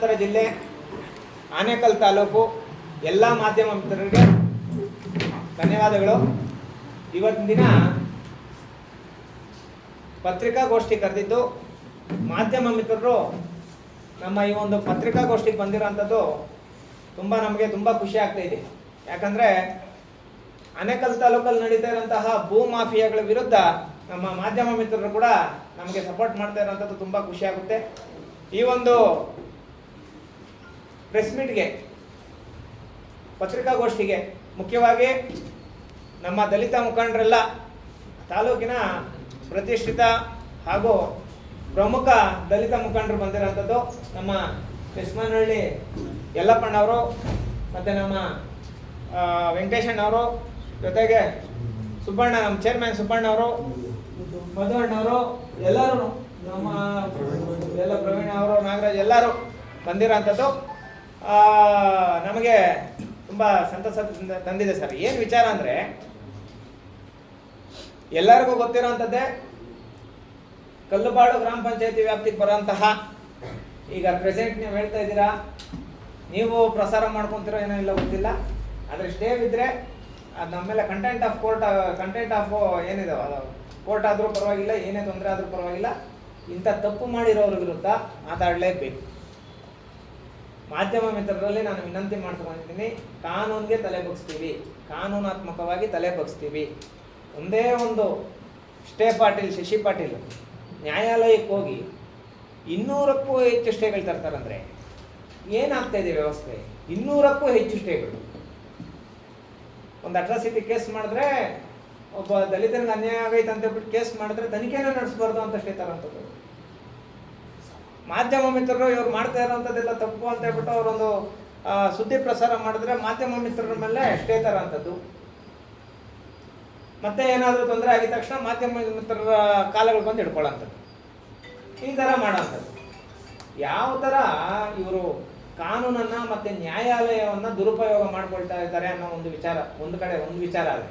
ಗ್ರಾಮಾಂತರ ಜಿಲ್ಲೆ, ಆನೇಕಲ್ ತಾಲೂಕು, ಎಲ್ಲ ಮಾಧ್ಯಮ ಮಿತ್ರರಿಗೆ ಧನ್ಯವಾದಗಳು. ಇವತ್ತಿನ ದಿನ ಪತ್ರಿಕಾಗೋಷ್ಠಿ ಕರೆದಿದ್ದು, ಮಾಧ್ಯಮ ಮಿತ್ರರು ನಮ್ಮ ಈ ಒಂದು ಪತ್ರಿಕಾಗೋಷ್ಠಿಗೆ ಬಂದಿರೋಂಥದ್ದು ತುಂಬ ನಮಗೆ ತುಂಬ ಖುಷಿ ಆಗ್ತಾ ಇದೆ. ಯಾಕಂದರೆ ಅನೇಕಲ್ ತಾಲೂಕಲ್ಲಿ ನಡೀತಾ ಇರುವಂತಹ ಭೂ ಮಾಫಿಯಾಗಳ ವಿರುದ್ಧ ನಮ್ಮ ಮಾಧ್ಯಮ ಮಿತ್ರರು ಕೂಡ ನಮಗೆ ಸಪೋರ್ಟ್ ಮಾಡ್ತಾ ಇರೋಂಥದ್ದು ತುಂಬ ಖುಷಿ ಆಗುತ್ತೆ. ಈ ಒಂದು ಪ್ರೆಸ್ ಮೀಟ್ಗೆ ಪತ್ರಿಕಾಗೋಷ್ಠಿಗೆ, ಮುಖ್ಯವಾಗಿ ನಮ್ಮ ದಲಿತ ಮುಖಂಡರೆಲ್ಲ ತಾಲೂಕಿನ ಪ್ರತಿಷ್ಠಿತ ಹಾಗೂ ಪ್ರಮುಖ ದಲಿತ ಮುಖಂಡರು ಬಂದಿರೋಂಥದ್ದು ನಮ್ಮ ಕೃಷ್ಣನಹಳ್ಳಿ ಯಲ್ಲಪ್ಪಣ್ಣವರು ಮತ್ತು ನಮ್ಮ ವೆಂಕಟೇಶಣ್ಣವರು, ಜೊತೆಗೆ ಸುಬ್ಬಣ್ಣ, ನಮ್ಮ ಚೇರ್ಮನ್ ಸುಬ್ಬಣ್ಣವರು, ಮಧುವಣ್ಣವರು, ಎಲ್ಲರೂ ನಮ್ಮ ಎಲ್ಲ ಪ್ರವೀಣ್ ಅವರು, ನಾಗರಾಜ್ ಎಲ್ಲರೂ ಬಂದಿರೋಂಥದ್ದು ನಮಗೆ ತುಂಬ ಸಂತಸ ತಂದ- ತಂದಿದೆ ಸರ್. ಏನು ವಿಚಾರ ಅಂದರೆ, ಎಲ್ಲರಿಗೂ ಗೊತ್ತಿರೋಂಥದ್ದೇ ಕಲ್ಲುಬಾಳು ಗ್ರಾಮ ಪಂಚಾಯತಿ ವ್ಯಾಪ್ತಿಗೆ ಬರೋಂತಹ ಈಗ ಪ್ರೆಸೆಂಟ್ ನೀವು ಹೇಳ್ತಾ ಇದ್ದೀರಾ, ನೀವು ಪ್ರಸಾರ ಮಾಡ್ಕೊತಿರೋ ಏನೋ ಇಲ್ಲ ಗೊತ್ತಿಲ್ಲ. ಆದರೆ ಸ್ಟೇ ಬಿದ್ದರೆ ಅದು ನಮ್ಮೆಲ್ಲ content of court content of ಏನಿದೆ ಕೋರ್ಟ್ ಆದರೂ ಪರವಾಗಿಲ್ಲ, ಏನೇ ತೊಂದರೆ ಆದರೂ ಪರವಾಗಿಲ್ಲ. ಇಂಥ ತಪ್ಪು ಮಾಡಿರೋರ ವಿರುದ್ಧ ಮಾತಾಡಲೇಬೇಕು. ಮಾಧ್ಯಮ ಮಿತ್ರರಲ್ಲಿ ನಾನು ವಿನಂತಿ ಮಾಡ್ಕೊಂಡಿದ್ದೀನಿ ಕಾನೂನಿಗೆ ತಲೆ ಬಗ್ಸ್ತೀವಿ, ಕಾನೂನಾತ್ಮಕವಾಗಿ ತಲೆ ಬಗ್ಸ್ತೀವಿ. ಒಂದೇ ಒಂದು ಸ್ಟೇ ಪಾಟೀಲ್, ಶಶಿ ಪಾಟೀಲ್, ನ್ಯಾಯಾಲಯಕ್ಕೆ ಹೋಗಿ ಇನ್ನೂರಕ್ಕೂ ಹೆಚ್ಚು ಸ್ಟೇಗಳು ತರ್ತಾರಂದ್ರೆ, ಏನಾಗ್ತಾ ಇದೆ ವ್ಯವಸ್ಥೆ? ಇನ್ನೂರಕ್ಕೂ ಹೆಚ್ಚು ಸ್ಟೇಗಳು ಒಂದು ಅಟ್ರಾಸಿಟಿ ಕೇಸ್ ಮಾಡಿದ್ರೆ, ಒಬ್ಬ ದಲಿತನಿಗೆ ಅನ್ಯಾಯ ಆಗೈತೆ ಅಂತ ಹೇಳ್ಬಿಟ್ಟು ಕೇಸ್ ಮಾಡಿದ್ರೆ ತನಿಖೆನೇ ನಡೆಸಬಾರ್ದು ಅಂತ ಸ್ಟೇ ತರೋಂಥದ್ದು ಮಾಧ್ಯಮ ಮಿತ್ರರು ಇವ್ರು ಮಾಡ್ತಾ ಇರೋಂಥದ್ದೆಲ್ಲ ತಪ್ಪು ಅಂತ ಹೇಳ್ಬಿಟ್ಟು ಅವರೊಂದು ಸುದ್ದಿ ಪ್ರಸಾರ ಮಾಡಿದ್ರೆ ಮಾಧ್ಯಮ ಮಿತ್ರರ ಮೇಲೆ ಸ್ಟೇ ತರೋಂಥದ್ದು ಮತ್ತೆ ಏನಾದರೂ ತೊಂದರೆ ಆಗಿದ ತಕ್ಷಣ ಮಾಧ್ಯಮ ಮಿತ್ರರ ಕಾಲಗಳು ಬಂದು ಹಿಡ್ಕೊಳ್ಳೋಂಥದ್ದು. ಈ ಥರ ಮಾಡೋಂಥದ್ದು. ಯಾವ ಥರ ಇವರು ಕಾನೂನನ್ನು ಮತ್ತು ನ್ಯಾಯಾಲಯವನ್ನು ದುರುಪಯೋಗ ಮಾಡ್ಕೊಳ್ತಾ ಇದ್ದಾರೆ ಅನ್ನೋ ಒಂದು ವಿಚಾರ, ಒಂದು ಕಡೆ ಒಂದು ವಿಚಾರ ಅಲ್ಲ.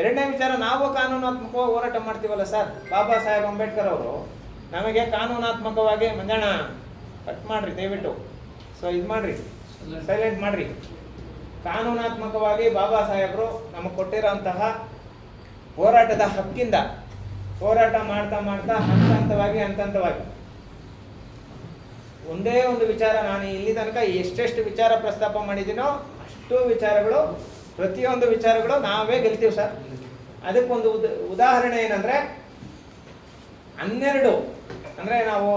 ಎರಡನೇ ವಿಚಾರ, ನಾವು ಕಾನೂನಾತ್ಮಕವಾಗಿ ಹೋರಾಟ ಮಾಡ್ತೀವಲ್ಲ ಸರ್, ಬಾಬಾ ಸಾಹೇಬ್ ಅಂಬೇಡ್ಕರ್ ಅವರು. ನಮಗೆ ಕಾನೂನಾತ್ಮಕವಾಗಿ, ಮಂಜಣ್ಣ ಕಟ್ ಮಾಡ್ರಿ, ದಯವಿಟ್ಟು. ಸೊ ಇದು ಮಾಡ್ರಿ. ಸೈಲೆಂಟ್ ಮಾಡ್ರಿ. ಕಾನೂನಾತ್ಮಕವಾಗಿ ಬಾಬಾ ಸಾಹೇಬರು ನಮಗೆ ಕೊಟ್ಟಿರೋಂತಹ ಹೋರಾಟದ ಹಕ್ಕಿಂದ, ಹೋರಾಟ ಮಾಡ್ತಾ ಮಾಡ್ತಾ ಹಂತ ಹಂತವಾಗಿ ಹಂತ ಹಂತವಾಗಿ ಒಂದೇ ಒಂದು ವಿಚಾರ ನಾನು ಇಲ್ಲಿ ತನಕ ಎಷ್ಟೆಷ್ಟು ವಿಚಾರ ಪ್ರಸ್ತಾಪ ಮಾಡಿದ್ದೀನೋ ಅಷ್ಟು ವಿಚಾರಗಳು, ಪ್ರತಿಯೊಂದು ವಿಚಾರಗಳು ನಾವೇ ಗೆಲ್ತೀವಿ ಸರ್. ಅದಕ್ಕೊಂದು ಉದ, ಉದಾಹರಣೆ ಏನಂದ್ರೆ, ಹನ್ನೆರಡು ಅಂದ್ರೆ ನಾವು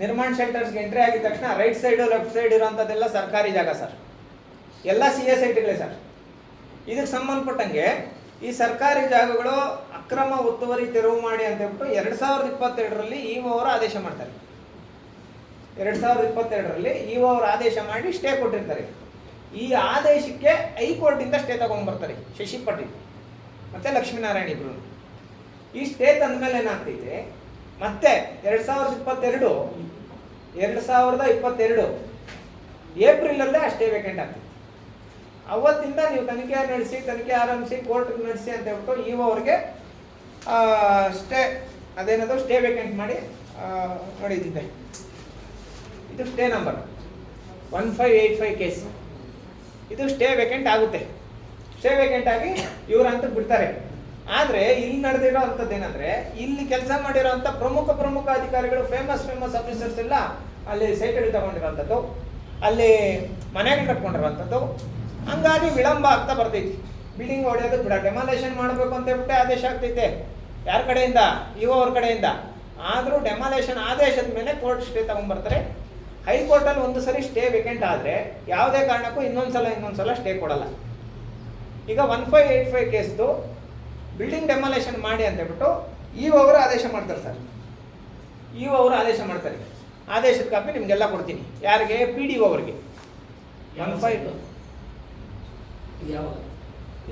ನಿರ್ಮಾಣ ಶೆಲ್ಟರ್ಸ್ಗೆ ಎಂಟ್ರಿ ಆಗಿದ ತಕ್ಷಣ ರೈಟ್ ಸೈಡು ಲೆಫ್ಟ್ ಸೈಡ್ ಇರೋಂಥದ್ದೆಲ್ಲ ಸರ್ಕಾರಿ ಜಾಗ ಸರ್ ಎಲ್ಲ ಸಿ ಎಸ್ ಐಟಿಗಳೇ ಸರ್ ಇದಕ್ಕೆ ಸಂಬಂಧಪಟ್ಟಂಗೆ ಈ ಸರ್ಕಾರಿ ಜಾಗಗಳು ಅಕ್ರಮ ಒತ್ತುವರಿ ತೆರವು ಮಾಡಿ ಅಂತ ಹೇಳ್ಬಿಟ್ಟು ಎರಡು ಸಾವಿರದ ಇಪ್ಪತ್ತೆರಡರಲ್ಲಿ ಇ ಅವರು ಆದೇಶ ಮಾಡ್ತಾರೆ. ಎರಡು ಸಾವಿರದ ಇಪ್ಪತ್ತೆರಡರಲ್ಲಿ ಇ ಅವರು ಆದೇಶ ಮಾಡಿ ಸ್ಟೇ ಕೊಟ್ಟಿರ್ತಾರೆ. ಈ ಆದೇಶಕ್ಕೆ ಹೈಕೋರ್ಟಿಂದ ಸ್ಟೇ ತಗೊಂಡ್ಬರ್ತಾರೆ ಶಶಿ ಪಾಟೀಲ್ ಮತ್ತೆ ಲಕ್ಷ್ಮೀನಾರಾಯಣ ಇಬ್ರು. ಈ ಸ್ಟೇ ತಂದ ಮೇಲೆ ಏನಾಗ್ತೈತೆ? ಮತ್ತೆ ಎರಡು ಸಾವಿರದ ಇಪ್ಪತ್ತೆರಡು, ಎರಡು ಸಾವಿರದ ಇಪ್ಪತ್ತೆರಡು ಏಪ್ರಿಲಲ್ಲೇ ಸ್ಟೇ ವೇಕೆಂಟ್ ಆಗ್ತದೆ ಅವತ್ತಿಂದ ನೀವು ತನಿಖೆ ನಡೆಸಿ, ತನಿಖೆ ಆರಂಭಿಸಿ ಕೋರ್ಟ್ ನಡೆಸಿ ಅಂತ ಹೇಳ್ಬಿಟ್ಟು ಇವ ಅವ್ರಿಗೆ ಸ್ಟೇ ಅದೇನದು ಸ್ಟೇ ವೇಕೆಂಟ್ ಮಾಡಿ ನಡೀತಿದ್ದೆ ಇದು stay number one five eight five case ಇದು ಸ್ಟೇ ವೇಕೆಂಟ್ ಆಗುತ್ತೆ. ಸ್ಟೇ ವೇಕೆಂಟ್ ಆಗಿ ಇವರಂತೂ ಬಿಡ್ತಾರೆ. ಆದರೆ ಇಲ್ಲಿ ನಡೆದಿರೋ ಅಂಥದ್ದು ಏನಂದ್ರೆ ಇಲ್ಲಿ ಕೆಲಸ ಮಾಡಿರೋಂಥ ಪ್ರಮುಖ ಪ್ರಮುಖ ಅಧಿಕಾರಿಗಳು ಫೇಮಸ್ ಫೇಮಸ್ ಆಫೀಸರ್ಸ್ ಎಲ್ಲ ಅಲ್ಲಿ ಸೈಕಲ್ ತಗೊಂಡಿರೋಂಥದ್ದು ಅಲ್ಲಿ ಮನೆಗಳು ಕಟ್ಕೊಂಡಿರೋಂಥದ್ದು ಹಂಗಾಗಿ ವಿಳಂಬ ಆಗ್ತಾ ಬರ್ತೈತಿ. ಬಿಲ್ಡಿಂಗ್ ಹೊಡೆಯೋದು ಬಿಡ ಡೆಮಾಲೇಷನ್ ಮಾಡಬೇಕು ಅಂತ ಹೇಳ್ಬಿಟ್ಟೆ ಆದೇಶ ಆಗ್ತೈತೆ. ಯಾರ ಕಡೆಯಿಂದ? ಇವ ಅವ್ರ ಕಡೆಯಿಂದ. ಆದರೂ ಡೆಮಾಲೇಷನ್ ಆದೇಶದ ಮೇಲೆ ಕೋರ್ಟ್ ಸ್ಟೇ ತಗೊಂಡ್ಬರ್ತಾರೆ. ಹೈಕೋರ್ಟಲ್ಲಿ ಒಂದು ಸರಿ ಸ್ಟೇ ವೇಕೆಂಟ್ ಆದರೆ ಯಾವುದೇ ಕಾರಣಕ್ಕೂ ಇನ್ನೊಂದು ಸಲ ಇನ್ನೊಂದು ಸಲ ಸ್ಟೇ ಕೊಡಲ್ಲ. ಈಗ ಒನ್ ಫೈವ್ ಏಯ್ಟ್ ಫೈವ್ ಕೇಸ್ದು ಬಿಲ್ಡಿಂಗ್ ಡೆಮಾಲೇಷನ್ ಮಾಡಿ ಅಂತ ಹೇಳ್ಬಿಟ್ಟು ಇ ಅವರು ಆದೇಶ ಮಾಡ್ತಾರೆ ಸರ್. ಇ ಅವರು ಆದೇಶ ಮಾಡ್ತಾರೆ. ಆದೇಶದ ಕಾಪಿ ನಿಮಗೆಲ್ಲ ಕೊಡ್ತೀನಿ. ಯಾರಿಗೆ? ಪಿ ಡಿ ಅವರಿಗೆ. ಒನ್ ಫೈವ್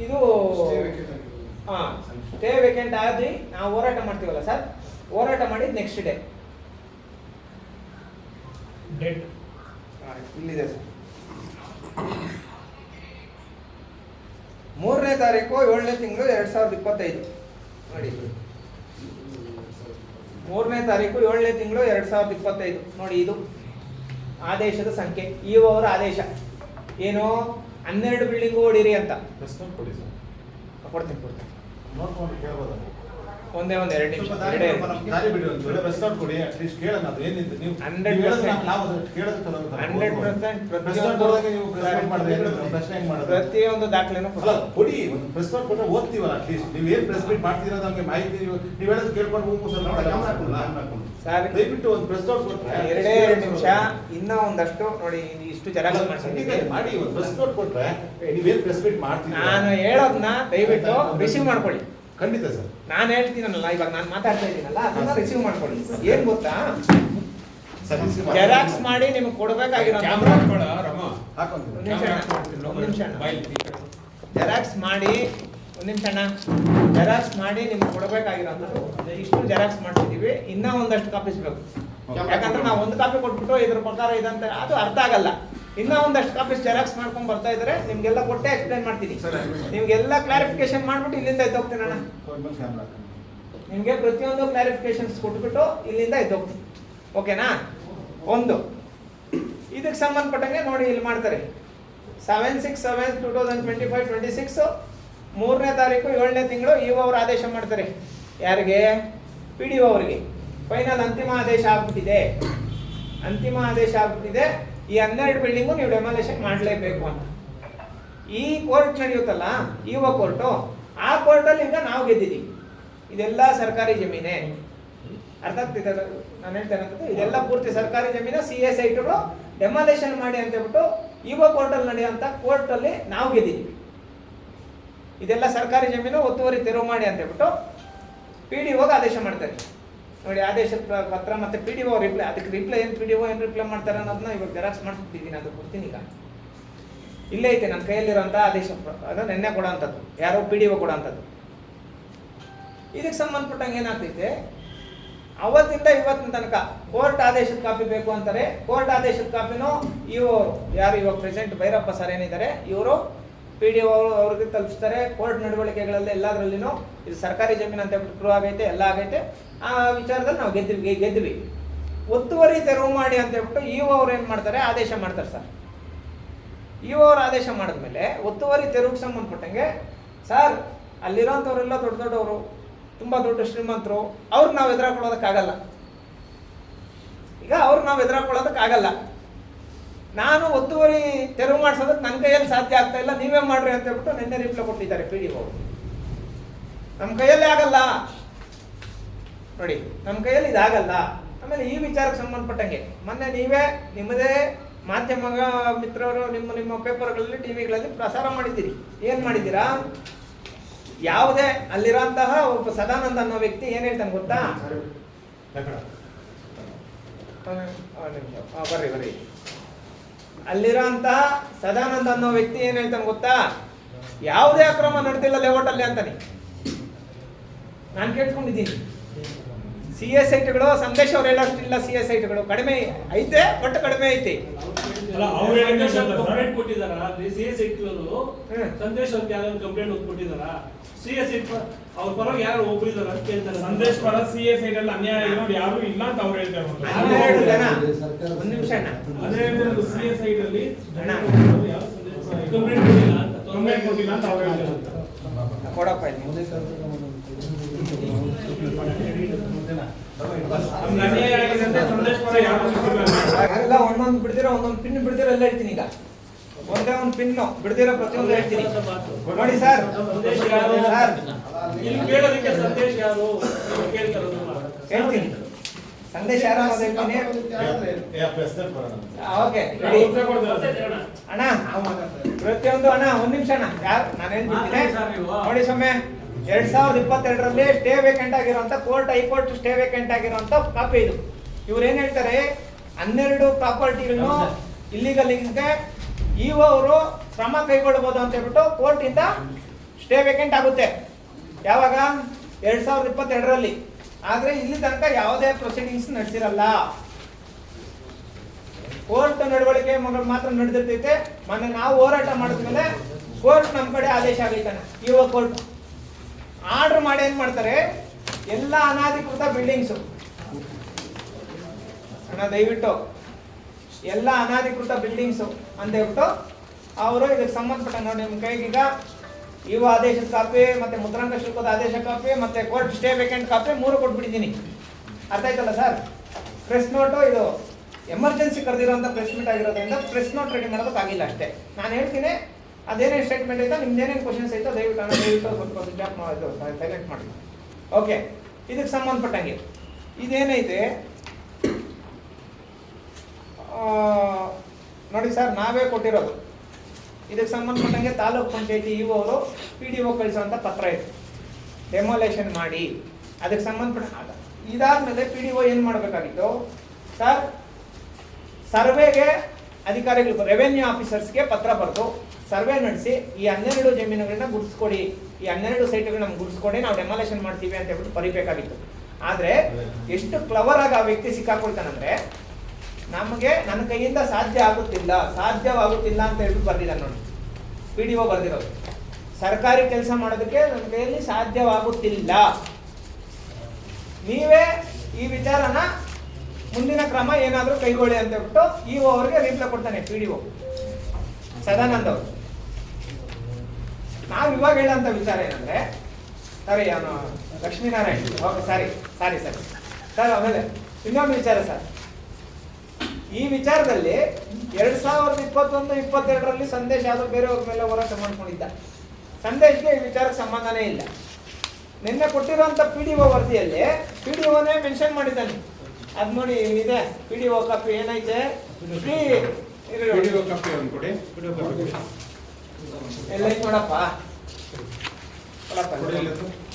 ಇದು ಹಾಂ ಸ್ಟೇ ವೇಕೆಂಟ್ ಆದ್ರಿ ನಾವು ಹೋರಾಟ ಮಾಡ್ತೀವಲ್ಲ ಸರ್? ಹೋರಾಟ ಮಾಡಿದ ನೆಕ್ಸ್ಟ್ ಡೇ ಡೇಟ್ ಇಲ್ಲಿದೆ ಸರ್. ಮೂರನೇ ತಾರೀಕು ಏಳನೇ ತಿಂಗಳು ಎರಡು ಸಾವಿರದ ಇಪ್ಪತ್ತೈದು. ನೋಡಿ. ಮೂರನೇ ತಾರೀಕು ಏಳನೇ ತಿಂಗಳು ಎರಡು ಸಾವಿರದ ಇಪ್ಪತ್ತೈದು. ನೋಡಿ ಇದು ಆದೇಶದ ಸಂಖ್ಯೆ. ಇ ಅವರ ಆದೇಶ. ಏನು? ಹನ್ನೆರಡು ಬಿಲ್ಡಿಂಗ್ ಓಡಿರಿ ಅಂತ. ಪ್ರಶ್ನೆ ಕೊಡಿ ಸರ್ ಕೊಡ್ತೀನಿ ಕೊಡ್ತೀನಿ. ಒಂದೇ ಒಂದ್ ಎರಡು ನಿಮಿಷ ಎರಡೇ. ದಾರಿ ಬಿಡಿ ಒಂದು ಪ್ರೆಸ್ ನೋಟ್ ಕೊಡಿ ಅಟ್ಲೀಸ್ಟ್ ಕೇಳೋಣ ಅದು ಏನಿದೆ. ನೀವು 100% ನೀವು ಕೇಳೋದಕ್ಕೆ ಹಂಡ್ರೆಡ್ ಪರ್ಸೆಂಟ್ ಪ್ರೆಸ್ ನೋಟ್ ಕೊಡುವಾಗ ನೀವು ನೋಟ್ ಮಾಡಿದ್ರೆ ಏನು ಪ್ರಶ್ನೆ ಹೆಂಗ್ ಮಾಡೋದು ಪ್ರತಿಯೊಂದು ದಾಖಲೆನೂ ಅಲ್ಲ ಕೊಡಿ. ಒಂದು ಪ್ರೆಸ್ ನೋಟ್ ಕೊಟ್ಟರೆ ಓದ್ತೀವಲ್ಲ ಅಟ್ಲೀಸ್ಟ್ ನೀವು ಏನು ಪ್ರೆಸ್ ಮೀಟ್ ಮಾಡ್ತೀರಾ ನಮಗೆ ಮಾಹಿತಿ ನೀವು ನೀವು ಹೇಳೋದು ಕೇಳ್ಕೊಂಡು ಹೋಗ್ಬೋದು ಸರ್ ನೋಡಿ, ಸರ್ ದಯವಿಟ್ಟು ಒಂದು ಪ್ರೆಸ್ ನೋಟ್ ಕೊಟ್ಟರೆ ಎರಡೇ ಎರಡು ನಿಮಿಷ. ಇನ್ನ ಒಂದಷ್ಟು ನೋಡಿ ಇಷ್ಟು ಚೆನ್ನಾಗಿ ಮಾಡ್ಸಿದ್ದೀನಿ ಮಾಡಿ ಒಂದು ಪ್ರೆಸ್ ನೋಟ್ ಕೊಟ್ರೆ ನೀವೇನು ಪ್ರೆಸ್ ಮೀಟ್ ಮಾಡ್ತೀರಾ? ನಾನು ಹೇಳೋದನ್ನ ದಯವಿಟ್ಟು ರಿಸೀವ್ ಮಾಡ್ಕೊಳ್ಳಿ. ಖಂಡಿತ ಸರ್. ನಾನು ಹೇಳ್ತೀನಲ್ಲ ಇವಾಗ ನಾನು ಮಾತಾಡ್ತಾ ಇದ್ದೀನಲ್ಲ ಅದನ್ನ ರಿಸೀವ್ ಮಾಡ್ಕೊಳ್ಳಿ. ಏನ್ ಗೊತ್ತಾ? ಜೆರಾಕ್ಸ್ ಮಾಡಿ ನಿಮ್ಗೆ ಕೊಡ್ಬೇಕಾಗಿರೋ ಕ್ಯಾಮ್ರಾ ಹಾಕೊಳ್ಳ ರಮ? ಹಾಕೊಂತೀನಿ ಒಂದ್ ನಿಮಿಷ ಅಣ್ಣ, ಒಂದ್ ನಿಮಿಷ ಅಣ್ಣ. ಬಾಯ್ ಜೆರಾಕ್ಸ್ ಮಾಡಿ ಒಂದ್ ನಿಮಿಷ ಅಣ್ಣ. ಜೆರಾಕ್ಸ್ ಮಾಡಿ ನಿಮ್ಗೆ ಕೊಡ್ಬೇಕಾಗಿರೋ ಇಷ್ಟು ಜೆರಾಕ್ಸ್ ಮಾಡ್ತಿದೀವಿ ಇನ್ನ ಒಂದಷ್ಟು ಕಾಪೀಸ್ ಬೇಕು. ಯಾಕಂದ್ರೆ ನಾವು ಒಂದು ಕಾಪಿ ಕೊಟ್ಬಿಟ್ಟು ಇದ್ರ ಪ್ರಕಾರ ಇದಂತ ಅದು ಅರ್ಥ ಆಗಲ್ಲ. ಇನ್ನ ಒಂದಷ್ಟು ಕಾಪೀಸ್ ಜೆರಾಕ್ಸ್ ಮಾಡ್ಕೊಂಡು ಬರ್ತಾ ಇದ್ರೆ. ನಿಮ್ಗೆಲ್ಲ ಕೊಟ್ಟೆ ಎಕ್ಸ್ಪ್ಲೈನ್ ಮಾಡ್ತೀನಿ. ನಿಮ್ಗೆಲ್ಲ ಕ್ಲಾರಿಫಿಕೇಶನ್ ಮಾಡ್ಬಿಟ್ಟು ಇಲ್ಲಿಂದ ಎದ್ದೋಗ್ತೀನಿ ಅಣ್ಣ. ನಿಮಗೆ ಪ್ರತಿಯೊಂದು ಕ್ಲಾರಿಫಿಕೇಶನ್ಸ್ ಕೊಟ್ಬಿಟ್ಟು ಇಲ್ಲಿಂದ ಎದ್ದೋಗ್ತೀನಿ ಓಕೆನಾ? ಒಂದು. ಇದಕ್ಕೆ ಸಂಬಂಧಪಟ್ಟಂಗೆ ನೋಡಿ ಇಲ್ಲಿ ಮಾಡ್ತಾರೆ. Seven six seven two thousand twenty five twenty six ಮೂರನೇ ತಾರೀಕು ಏಳನೇ ತಿಂಗಳು ಇವು ಅವರು ಆದೇಶ ಮಾಡ್ತಾರೆ. ಯಾರಿಗೆ? ಪಿ ಡಿ ಅವರಿಗೆ. ಫೈನಲ್ ಅಂತಿಮ ಆದೇಶ ಆಗ್ಬಿಟ್ಟಿದೆ. ಅಂತಿಮ ಆದೇಶ ಆಗ್ಬಿಟ್ಟಿದೆ. ಈ ಹನ್ನೆರಡು ಬಿಲ್ಡಿಂಗು ನೀವು ಡೆಮಾಲೇಷನ್ ಮಾಡಲೇಬೇಕು ಅಂತ. ಈ ಕೋರ್ಟ್ ನಡೆಯುತ್ತಲ್ಲ ಇವ ಕೋರ್ಟು ಆ ಕೋರ್ಟಲ್ಲಿ ಈಗ ನಾವು ಗೆದ್ದಿದ್ದೀವಿ ಇದೆಲ್ಲ ಸರ್ಕಾರಿ ಜಮೀನೇ. ಅರ್ಥ ಆಗ್ತಿದೆ ನಾನು ಹೇಳ್ತೇನೆ ಇದೆಲ್ಲ ಪೂರ್ತಿ ಸರ್ಕಾರಿ ಜಮೀನು ಸಿ ಎಸ್ ಐಟುಗಳು ಡೆಮಾಲೇಷನ್ ಮಾಡಿ ಅಂತ ಹೇಳ್ಬಿಟ್ಟು ಇವ ಕೋರ್ಟಲ್ಲಿ ನಡೆಯುವಂಥ ಕೋರ್ಟಲ್ಲಿ ನಾವು ಗೆದ್ದಿದ್ದೀವಿ ಇದೆಲ್ಲ ಸರ್ಕಾರಿ ಜಮೀನು, ಒತ್ತುವರಿ ತೆರವು ಮಾಡಿ ಅಂತ ಹೇಳ್ಬಿಟ್ಟು ಪಿ ಡಿ ಹೋಗಿ ಆದೇಶ ಮಾಡ್ತಾರೆ ನೋಡಿ ಆದೇಶ ಪತ್ರ ಮತ್ತೆ ಪಿ ಡಿ ಓ ರಿಪ್ಲೈ ಅದಕ್ಕೆ ರಿಪ್ಲೈ ಏನು ಪಿ ಡಿ ಓ ಏನು ರಿಪ್ಲೈ ಮಾಡ್ತಾರೆ ಅನ್ನೋದನ್ನ ಇವಾಗ ಜೆರಾಕ್ಸ್ ಮಾಡಿಸ್ಬಿಟ್ಟಿದ್ದೀನಿ ಅದು ಕೊಡ್ತೀನಿ ಈಗ. ಇಲ್ಲೇ ಐತೆ ನನ್ನ ಕೈಯಲ್ಲಿರೋಂಥ ಆದೇಶ ಅದು ನಿನ್ನೆ ಕೊಡೋಂಥದ್ದು. ಯಾರೋ ಪಿ ಡಿ ಒ ಕೊಡೋಂಥದ್ದು. ಇದಕ್ಕೆ ಸಂಬಂಧಪಟ್ಟಂಗೆ ಏನಾಗ್ತೈತೆ? ಅವತ್ತಿಂದ ಇವತ್ತಿನ ತನಕ ಕೋರ್ಟ್ ಆದೇಶದ ಕಾಪಿ ಬೇಕು ಅಂತಾರೆ. ಕೋರ್ಟ್ ಆದೇಶದ ಕಾಪಿನೂ ಇವರು ಯಾರು ಇವಾಗ ಪ್ರೆಸೆಂಟ್ ಭೈರಪ್ಪ ಸರ್ ಏನಿದ್ದಾರೆ, ಇವರು ಪಿ ಡಿ ಅವರು ಅವ್ರಿಗೆ ತಲುಪಿಸ್ತಾರೆ. ಕೋರ್ಟ್ ನಡವಳಿಕೆಗಳಲ್ಲಿ ಎಲ್ಲದರಲ್ಲಿನೂ ಇದು ಸರ್ಕಾರಿ ಜಮೀನು ಅಂತ ಪ್ರೂವ್ ಆಗೈತೆ, ಎಲ್ಲ ಆಗೈತೆ. ಆ ವಿಚಾರದಲ್ಲಿ ನಾವು ಗೆದ್ವಿ ಗೆದ್ವಿ ಒತ್ತುವರಿ ತೆರವು ಮಾಡಿ ಅಂತ ಹೇಳ್ಬಿಟ್ಟು ಇ ಅವ್ರು ಏನು ಮಾಡ್ತಾರೆ? ಆದೇಶ ಮಾಡ್ತಾರೆ ಸರ್. ಇ ಅವ್ರು ಆದೇಶ ಮಾಡಿದ್ಮೇಲೆ ಒತ್ತುವರಿ ತೆರವುಗೆ ಸಂಬಂಧಪಟ್ಟಂಗೆ, ಸರ್, ಅಲ್ಲಿರೋಂಥವ್ರೆಲ್ಲ ದೊಡ್ಡ ದೊಡ್ಡವರು, ತುಂಬ ದೊಡ್ಡ ಶ್ರೀಮಂತರು ಅವ್ರು ನಾವು ಎದುರಾಕೊಳ್ಳೋದಕ್ಕಾಗಲ್ಲ. ಈಗ ಅವ್ರು ನಾವು ಎದುರಾಕೊಳ್ಳೋದಕ್ಕಾಗಲ್ಲ. ನಾನು ಒತ್ತುವರಿ ತೆರವು ಮಾಡಿಸೋದಕ್ಕೆ ನನ್ನ ಕೈಯಲ್ಲಿ ಸಾಧ್ಯ ಆಗ್ತಾ ಇಲ್ಲ, ನೀವೇ ಮಾಡ್ರಿ ಅಂತ ಹೇಳ್ಬಿಟ್ಟು ನಿನ್ನೆ ರಿಪ್ಲೈ ಕೊಟ್ಟಿದ್ದಾರೆ ಪಿ ಡಿ ಅವರು. ನಮ್ಮ ಕೈಯಲ್ಲೇ ಆಗಲ್ಲ. ನೋಡಿ ನಮ್ಮ ಕೈಯಲ್ಲಿ ಇದಾಗಲ್ಲ. ಆಮೇಲೆ ಈ ವಿಚಾರಕ್ಕೆ ಸಂಬಂಧಪಟ್ಟಂಗೆ, ಮೊನ್ನೆ ನೀವೇ ನಿಮ್ಮದೇ ಮಾಧ್ಯಮ ಮಿತ್ರರು, ನಿಮ್ಮ ನಿಮ್ಮ ಪೇಪರ್ಗಳಲ್ಲಿ, ಟಿವಿಗಳಲ್ಲಿ ಪ್ರಸಾರ ಮಾಡಿದ್ದೀರಿ. ಏನು ಮಾಡಿದ್ದೀರಾ? ಯಾವುದೇ ಅಲ್ಲಿರೋಂತಹ ಒಬ್ಬ ಸದಾನಂದ ಅನ್ನೋ ವ್ಯಕ್ತಿ ಏನು ಹೇಳ್ತಾನೆ ಗೊತ್ತಾ? ಬರ್ರಿ ಬರ್ರಿ. ಅಲ್ಲಿರೋಂತಹ ಸದಾನಂದ ಅನ್ನೋ ವ್ಯಕ್ತಿ ಏನ್ ಹೇಳ್ತಾನೆ ಗೊತ್ತಾ? ಯಾವುದೇ ಅಕ್ರಮ ನಡೆದಿಲ್ಲ ಲೇಔಟಲ್ಲಿ ಅಂತಾನೆ. ನಾನು ಕೇಳ್ಕೊಂಡಿದ್ದೀನಿ ಸಿ ಎಸ್ ಐಟ್ಗಳು ಸಂದೇಶ ಅವ್ರು ಹೇಳೋಷ್ಟಿಲ್ಲ ಸಿ ಎಸ್ ಐಟ್ಗಳು ಕಡಿಮೆ ಐತೆ ಬಟ್ ಕಡಿಮೆ ಐತೆ. ಅಲ್ಲ ಅವ್ರು ಕಂಪ್ಲೇಂಟ್ ಕೊಟ್ಟಿದಾರ ಸಿ ಎಸ್ ಸಂದೇಶ ಯಾರು ಕಂಪ್ಲೇಂಟ್ ಕೊಟ್ಟಿದಾರ ಸಿ ಎಸ್ ಇಟ್ ಅವ್ರ ಪರವಾಗಿ ಯಾರು ಒಬ್ಬರಿದಾರ ಅಂತ ಕೇಳ್ತಾರೆ ಸಂದೇಶ್ ಪರ ಸಿ ಎಸ್ ಅಲ್ಲಿ ಅನ್ಯಾಯ ಇರೋರು ಯಾರು ಇಲ್ಲ ಅಂತ ಅವ್ರು ಹೇಳ್ತಾರೆ ಇರೋದು ಹನ್ನೆರಡು ಜನ. ಒಂದ್ ನಿಮಿಷ ಸಿ ಎಸ್ ಐಡ್ ಅಲ್ಲಿ ಅಣ್ಣ. ಯಾವ ಸಂದೇಶ್ ಪರ ಕಂಪ್ಲೇಂಟ್ ಕೊಟ್ಟಿಲ್ಲ ಅಂತ. ಕಂಪ್ಲೇಂಟ್ ಕೊಟ್ಟಿಲ್ಲ ಅಂತ ಅವ್ರು ಹೇಳ್ತಾ ಇರೋದು. ಕೊಡಪ್ಪ ಎಲ್ಲ ಒಂದೊಂದು ಬಿಡ್ದಿರೋ ಒಂದೊಂದು ಪಿನ್ ಬಿಡ್ದಿರೋ ಎಲ್ಲ ಹೇಳ್ತೀನಿ ಈಗ. ಒಂದೇ ಒಂದು ಪಿನ್ ಬಿಡ್ದಿರೋ ಪ್ರತಿಯೊಂದು ಹೇಳ್ತೀನಿ ನೋಡಿ ಸರ್ ಹೇಳ್ತೀನಿ ಸಂದೇಶ ಯಾರು ಅನ್ನೋದು ಹೇಳ್ತೀನಿ. ಓಕೆ. ಅಣ್ಣ ಪ್ರತಿಯೊಂದು ಅಣ್ಣ ಒಂದ್ ನಿಮಿಷ ಅಣ್ಣ. ಯಾರು? ನಾನು ಹೇಳ್ಬಿಡ್ತೀನಿ ಮಾತಾಡಿ ಸರ್ ನೋಡಿ ಸೊಮ್ಮೆ ಎರಡ್ ಸಾವಿರದ ಇಪ್ಪತ್ತೆರಡರಲ್ಲಿ ಸ್ಟೇ ವೇಕೆಂಟ್ ಆಗಿರುವಂತ court high court stay vacant ಆಗಿರುವಂತ ಕಾಪಿ ಇದು. ಇವ್ರು ಏನ್ ಹೇಳ್ತಾರೆ? ಹನ್ನೆರಡು ಪ್ರಾಪರ್ಟಿಗಳನ್ನು ಇಲ್ಲಿಗಲ್ ಇದೆ ಇವ ಅವರು ಕ್ರಮ ಕೈಗೊಳ್ಳಬಹುದು ಅಂತ ಹೇಳ್ಬಿಟ್ಟು ಕೋರ್ಟ್ ಇಂದ ಸ್ಟೇ ವೇಕೆಂಟ್ ಆಗುತ್ತೆ. ಯಾವಾಗ? ಎರಡ್ ಸಾವಿರದ ಇಪ್ಪತ್ತೆರಡರಲ್ಲಿ. ಆದ್ರೆ ಇಲ್ಲಿ ತನಕ ಯಾವುದೇ ಪ್ರೊಸೀಡಿಂಗ್ಸ್ ನಡೆಸಿರಲ್ಲ. ಕೋರ್ಟ್ ನಡವಳಿಕೆ ಮಾತ್ರ ನಡೆದಿರ್ತೈತೆ. ಮೊನ್ನೆ ನಾವು ಹೋರಾಟ ಮಾಡಿದ್ಮೇಲೆ ಕೋರ್ಟ್ ನಮ್ಮ ಕಡೆ ಆದೇಶ ಆಗೈತಾನೆ ಇವ ಕೋರ್ಟ್ ಆರ್ಡರ್ ಮಾಡಿ ಏನ್ ಮಾಡ್ತಾರೆ? ಎಲ್ಲ ಅನಾಧಿಕೃತ ಬಿಲ್ಡಿಂಗ್ಸ್ ಅಣ್ಣ, ದಯವಿಟ್ಟು. ಎಲ್ಲ ಅನಾಧಿಕೃತ ಬಿಲ್ಡಿಂಗ್ಸ್ ಅಂತ ಹೇಳ್ಬಿಟ್ಟು ಅವರು ಇದಕ್ಕೆ ಸಂಬಂಧಪಟ್ಟ ನೋಡಿ, ನಿಮ್ಮ ಕೈಗೆ ಈಗ ಇವು ಆದೇಶದ ಕಾಪಿ, ಮತ್ತೆ ಮುದ್ರಾಂಕ ಶುಲ್ಕದ ಆದೇಶ ಕಾಪಿ, ಮತ್ತೆ ಕೋರ್ಟ್ ಸ್ಟೇ ವೇಕೆಂಟ್ ಕಾಪಿ ಮೂರು ಕೊಟ್ಬಿಟ್ಟಿದ್ದೀನಿ. ಅರ್ಥ ಆಯ್ತಲ್ಲ ಸರ್? ಪ್ರೆಸ್ ನೋಟು ಇದು ಎಮರ್ಜೆನ್ಸಿ ಕರೆದಿರೋಂಥ ಪ್ರೆಸ್ ಮೀಟ್ ಆಗಿರೋದ್ರಿಂದ ಪ್ರೆಸ್ ನೋಟ್ ರೆಡಿ ಮಾಡೋದಕ್ಕಾಗಿಲ್ಲ ಅಷ್ಟೇ. ನಾನು ಹೇಳ್ತೀನಿ ಅದೇನೇನು ಸ್ಟೇಟ್ಮೆಂಟ್ ಐತೋ ನಿಮ್ದು ಏನೇನು ಕ್ವಶನ್ಸ್ ಐತೋ ದಯವಿಟ್ಟು ದಯವಿಟ್ಟು ಸ್ವಲ್ಪ ಜಾಪ್ ಮಾಡೋದು ಸೈಲೆಂಟ್ ಮಾಡಿ. ಓಕೆ ಇದಕ್ಕೆ ಸಂಬಂಧಪಟ್ಟಂಗೆ. ಇದೇನೈತೆ? ನೋಡಿ ಸರ್ ನಾವೇ ಕೊಟ್ಟಿರೋದು. ಇದಕ್ಕೆ ಸಂಬಂಧಪಟ್ಟಂಗೆ ತಾಲೂಕ್ ಪಂಚಾಯತಿ ಇವು ಅವರು ಪಿ ಡಿ ಒ ಕಳಿಸೋಂಥ ಪತ್ರ ಇತ್ತು ಡೆಮೊಲೇಷನ್ ಮಾಡಿ. ಅದಕ್ಕೆ ಸಂಬಂಧಪಟ್ಟ ಇದಾದ ಇದಾದ್ಮೇಲೆ ಪಿ ಡಿ ಒ ಏನು ಮಾಡಬೇಕಾಗಿತ್ತು? ಸರ್ ಸರ್ವೆಗೆ ಅಧಿಕಾರಿಗಳು ರೆವೆನ್ಯೂ ಆಫೀಸರ್ಸ್ಗೆ ಪತ್ರ ಬರೆದು ಸರ್ವೆ ನಡೆಸಿ ಈ ಹನ್ನೆರಡು ಜಮೀನುಗಳನ್ನ ಗುಡಿಸ್ಕೊಡಿ, ಈ ಹನ್ನೆರಡು ಸೈಟ್ಗಳನ್ನ ನಮ್ಗೆ ಗುಡಿಸ್ಕೊಡಿ ನಾವು ಡೆಮಾಲೇಷನ್ ಮಾಡ್ತೀವಿ ಅಂತ ಹೇಳ್ಬಿಟ್ಟು ಬರಿಬೇಕಾಗಿತ್ತು. ಆದರೆ ಎಷ್ಟು ಕ್ಲವರ್ ಆಗಿ ಆ ವ್ಯಕ್ತಿ ಸಿಕ್ಕಾಕೊಳ್ತಾನಂದ್ರೆ ನಮಗೆ ನನ್ನ ಕೈಯಿಂದ ಸಾಧ್ಯ ಆಗುತ್ತಿಲ್ಲ, ಸಾಧ್ಯವಾಗುತ್ತಿಲ್ಲ ಅಂತ ಹೇಳ್ಬಿಟ್ಟು ಬರ್ದಿಲ್ಲ ನೋಡಿ. ಪಿ ಡಿ ಒ ಬರ್ದಿರೋದು. ಸರ್ಕಾರಿ ಕೆಲಸ ಮಾಡೋದಕ್ಕೆ ನನ್ನ ಕೈಯಲ್ಲಿ ಸಾಧ್ಯವಾಗುತ್ತಿಲ್ಲ. ನೀವೇ ಈ ವಿಚಾರನ ಮುಂದಿನ ಕ್ರಮ ಏನಾದರೂ ಕೈಗೊಳ್ಳಿ ಅಂತ ಹೇಳ್ಬಿಟ್ಟು ಇ ಓ ಅವ್ರಿಗೆ ರಿಪ್ಲೈ ಕೊಡ್ತಾನೆ ಪಿ ಡಿ ಒ ಸದಾನಂದ್ ಅವರು. ನಾವು ಇವಾಗ ಹೇಳೋಂಥ ವಿಚಾರ ಏನಂದ್ರೆ ಸರಿ ಅವನು Lakshminarayan okay sorry sorry sir sir ಆಮೇಲೆ ಇನ್ನೊಂದು ವಿಚಾರ ಸರ್ ಈ ವಿಚಾರದಲ್ಲಿ ಎರಡ್ ಸಾವಿರದ ಇಪ್ಪತ್ತೊಂದು, ಇಪ್ಪತ್ತೆರಡರಲ್ಲಿ ಸಂದೇಶ ಯಾವ್ದೋ ಬೇರೆಯವ್ರ ಮೇಲೆ ಹೋರಾಟ ಮಾಡ್ಕೊಂಡಿದ್ದ. ಸಂದೇಶಕ್ಕೆ ಈ ವಿಚಾರಕ್ಕೆ ಸಂಬಂಧನೇ ಇಲ್ಲ. ನಿನ್ನೆ ಕೊಟ್ಟಿರುವಂತ ಪಿ ಡಿ ಒ ವರದಿಯಲ್ಲಿ ಪಿ ಡಿ ಒನೇ ಮೆನ್ಷನ್ ಮಾಡಿದ್ದಾನೆ. ಅದ್ ನೋಡಿ ಇದೆ ಪಿ ಡಿ ಒ ಕಾಪಿ ಏನೈತೆ? ಎಲ್ಲೈತ್ ನೋಡಪ್ಪ.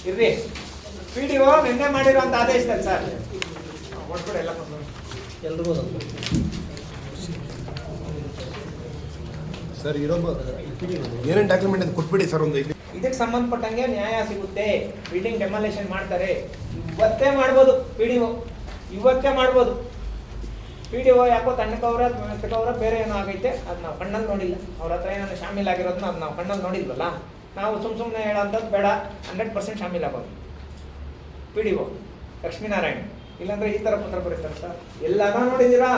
ಇರ್ರಿ. ಪಿ ಡಿ ಒ ನಿನ್ನೆ ಮಾಡಿರುವಂತ ಆದೇಶದಲ್ಲಿ ಸರ್? ಒಟ್ಬಿಡಿ ಎಲ್ಲ ಎಲ್ರಿಗೂ ಸರ್ ಇರೋದು ಏನೇನು ಡಾಕ್ಯುಮೆಂಟ್ ಅಂತ ಕೊಟ್ಬಿಡಿ ಸರ್ ಒಂದು ಇಲ್ಲಿ. ಇದಕ್ಕೆ ಸಂಬಂಧಪಟ್ಟಂಗೆ ನ್ಯಾಯ ಸಿಗುತ್ತೆ. ಬಿಲ್ಡಿಂಗ್ ಡೆಮಾಲೇಷನ್ ಮಾಡ್ತಾರೆ. ಇವತ್ತೇ ಮಾಡ್ಬೋದು ಪಿ ಡಿ ಒ. ಇವತ್ತೇ ಮಾಡ್ಬೋದು. ಪಿ ಡಿ ಒ ಯಾಕೋ ತಣ್ಣಕವ್ರ ತಕ್ಕವ್ರ ಬೇರೆ ಏನೋ ಆಗೈತೆ ಅದು ನಾವು ಕಣ್ಣಲ್ಲಿ ನೋಡಿಲ್ಲ. ಅವ್ರ ಹತ್ರ ಏನೋ ಶಾಮೀಲ್ ಆಗಿರೋದನ್ನ ಅದು ನಾವು ಕಣ್ಣಲ್ಲಿ ನೋಡಿಲ್ವಲ್ಲ? ನಾವು ಸುಮ್ ಸುಮ್ಮನೆ ಹೇಳೋಂಥದ್ದು ಬೇಡ ಹಂಡ್ರೆಡ್ ಪರ್ಸೆಂಟ್ ಶಾಮೀಲ್ ಆಗೋದು. ಪಿ ಡಿ ಒ ಲಕ್ಷ್ಮೀನಾರಾಯಣ್, ಇಲ್ಲಾಂದ್ರೆ ಈ ಥರ ಪತ್ರ ಬರೀತಾರೆ ಸರ್. ಎಲ್ಲಾನ ನೋಡಿದ್ದೀರಾ?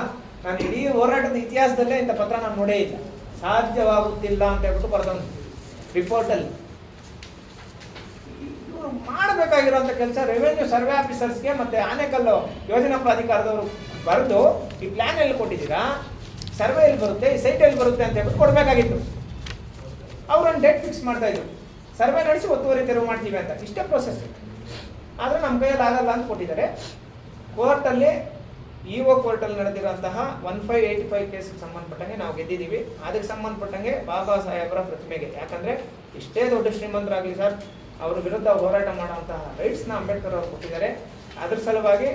ನಾನು ಇಡೀ ಹೋರಾಟದ ಇತಿಹಾಸದಲ್ಲೇ ಇಂಥ ಪತ್ರ ನಾನು ನೋಡೇ ಇಲ್ಲ. ಸಾಧ್ಯವಾಗುತ್ತಿಲ್ಲ ಅಂತ ಹೇಳ್ಬಿಟ್ಟು ಬರ್ತಾನೆ ರಿಪೋರ್ಟಲ್ಲಿ ಇವರು ಮಾಡಬೇಕಾಗಿರುವಂಥ ಕೆಲಸ ರೆವೆನ್ಯೂ ಸರ್ವೆ ಆಫೀಸರ್ಸ್ಗೆ ಮತ್ತೆ ಆನೆಕಲ್ಲು ಯೋಜನಾ ಪ್ರಾಧಿಕಾರದವರು ಬರೆದು ಈ ಪ್ಲಾನ್ ಎಲ್ಲಿ ಕೊಟ್ಟಿದ್ದೀರಾ? ಸರ್ವೆ ಎಲ್ಲಿ ಬರುತ್ತೆ, ಈ ಸೈಟ್ ಎಲ್ಲಿ ಬರುತ್ತೆ ಅಂತ ಹೇಳ್ಬಿಟ್ಟು ಕೊಡಬೇಕಾಗಿತ್ತು. ಅವರೊಂದು ಡೇಟ್ ಫಿಕ್ಸ್ ಮಾಡ್ತಾ ಇದ್ರು. ಸರ್ವೆ ನಡೆಸಿ ಒತ್ತುವರಿ ತೆರವು ಮಾಡ್ತೀವಿ ಅಂತ. ಇಷ್ಟೇ ಪ್ರೊಸೆಸ್ ಆದರೆ ನಮ್ಮ ಕೈಯಲ್ಲಿ ಆಗಲ್ಲ ಅಂತ ಕೊಟ್ಟಿದ್ದಾರೆ. ಕೋರ್ಟಲ್ಲಿ ಇ ಒ ಕೋರ್ಟಲ್ಲಿ ನಡೆದಿರುವಂತಹ ಒನ್ ಫೈವ್ ಏಯ್ಟಿ ಫೈವ್ ಕೇಸಿಗೆ ಸಂಬಂಧಪಟ್ಟಂಗೆ ನಾವು ಗೆದ್ದಿದ್ದೀವಿ. ಅದಕ್ಕೆ ಸಂಬಂಧಪಟ್ಟಂಗೆ ಬಾಬಾ ಸಾಹೇಬರ ಪ್ರತಿಮೆಗೆ. ಯಾಕಂದರೆ ಇಷ್ಟೇ ದೊಡ್ಡ ಶ್ರೀಮಂತರಾಗಲಿ ಸರ್, ಅವ್ರ ವಿರುದ್ಧ ಹೋರಾಟ ಮಾಡುವಂತಹ ರೈಟ್ಸ್ನ ಅಂಬೇಡ್ಕರ್ ಅವರು ಕೊಟ್ಟಿದ್ದಾರೆ. ಅದ್ರ ಸಲುವಾಗಿ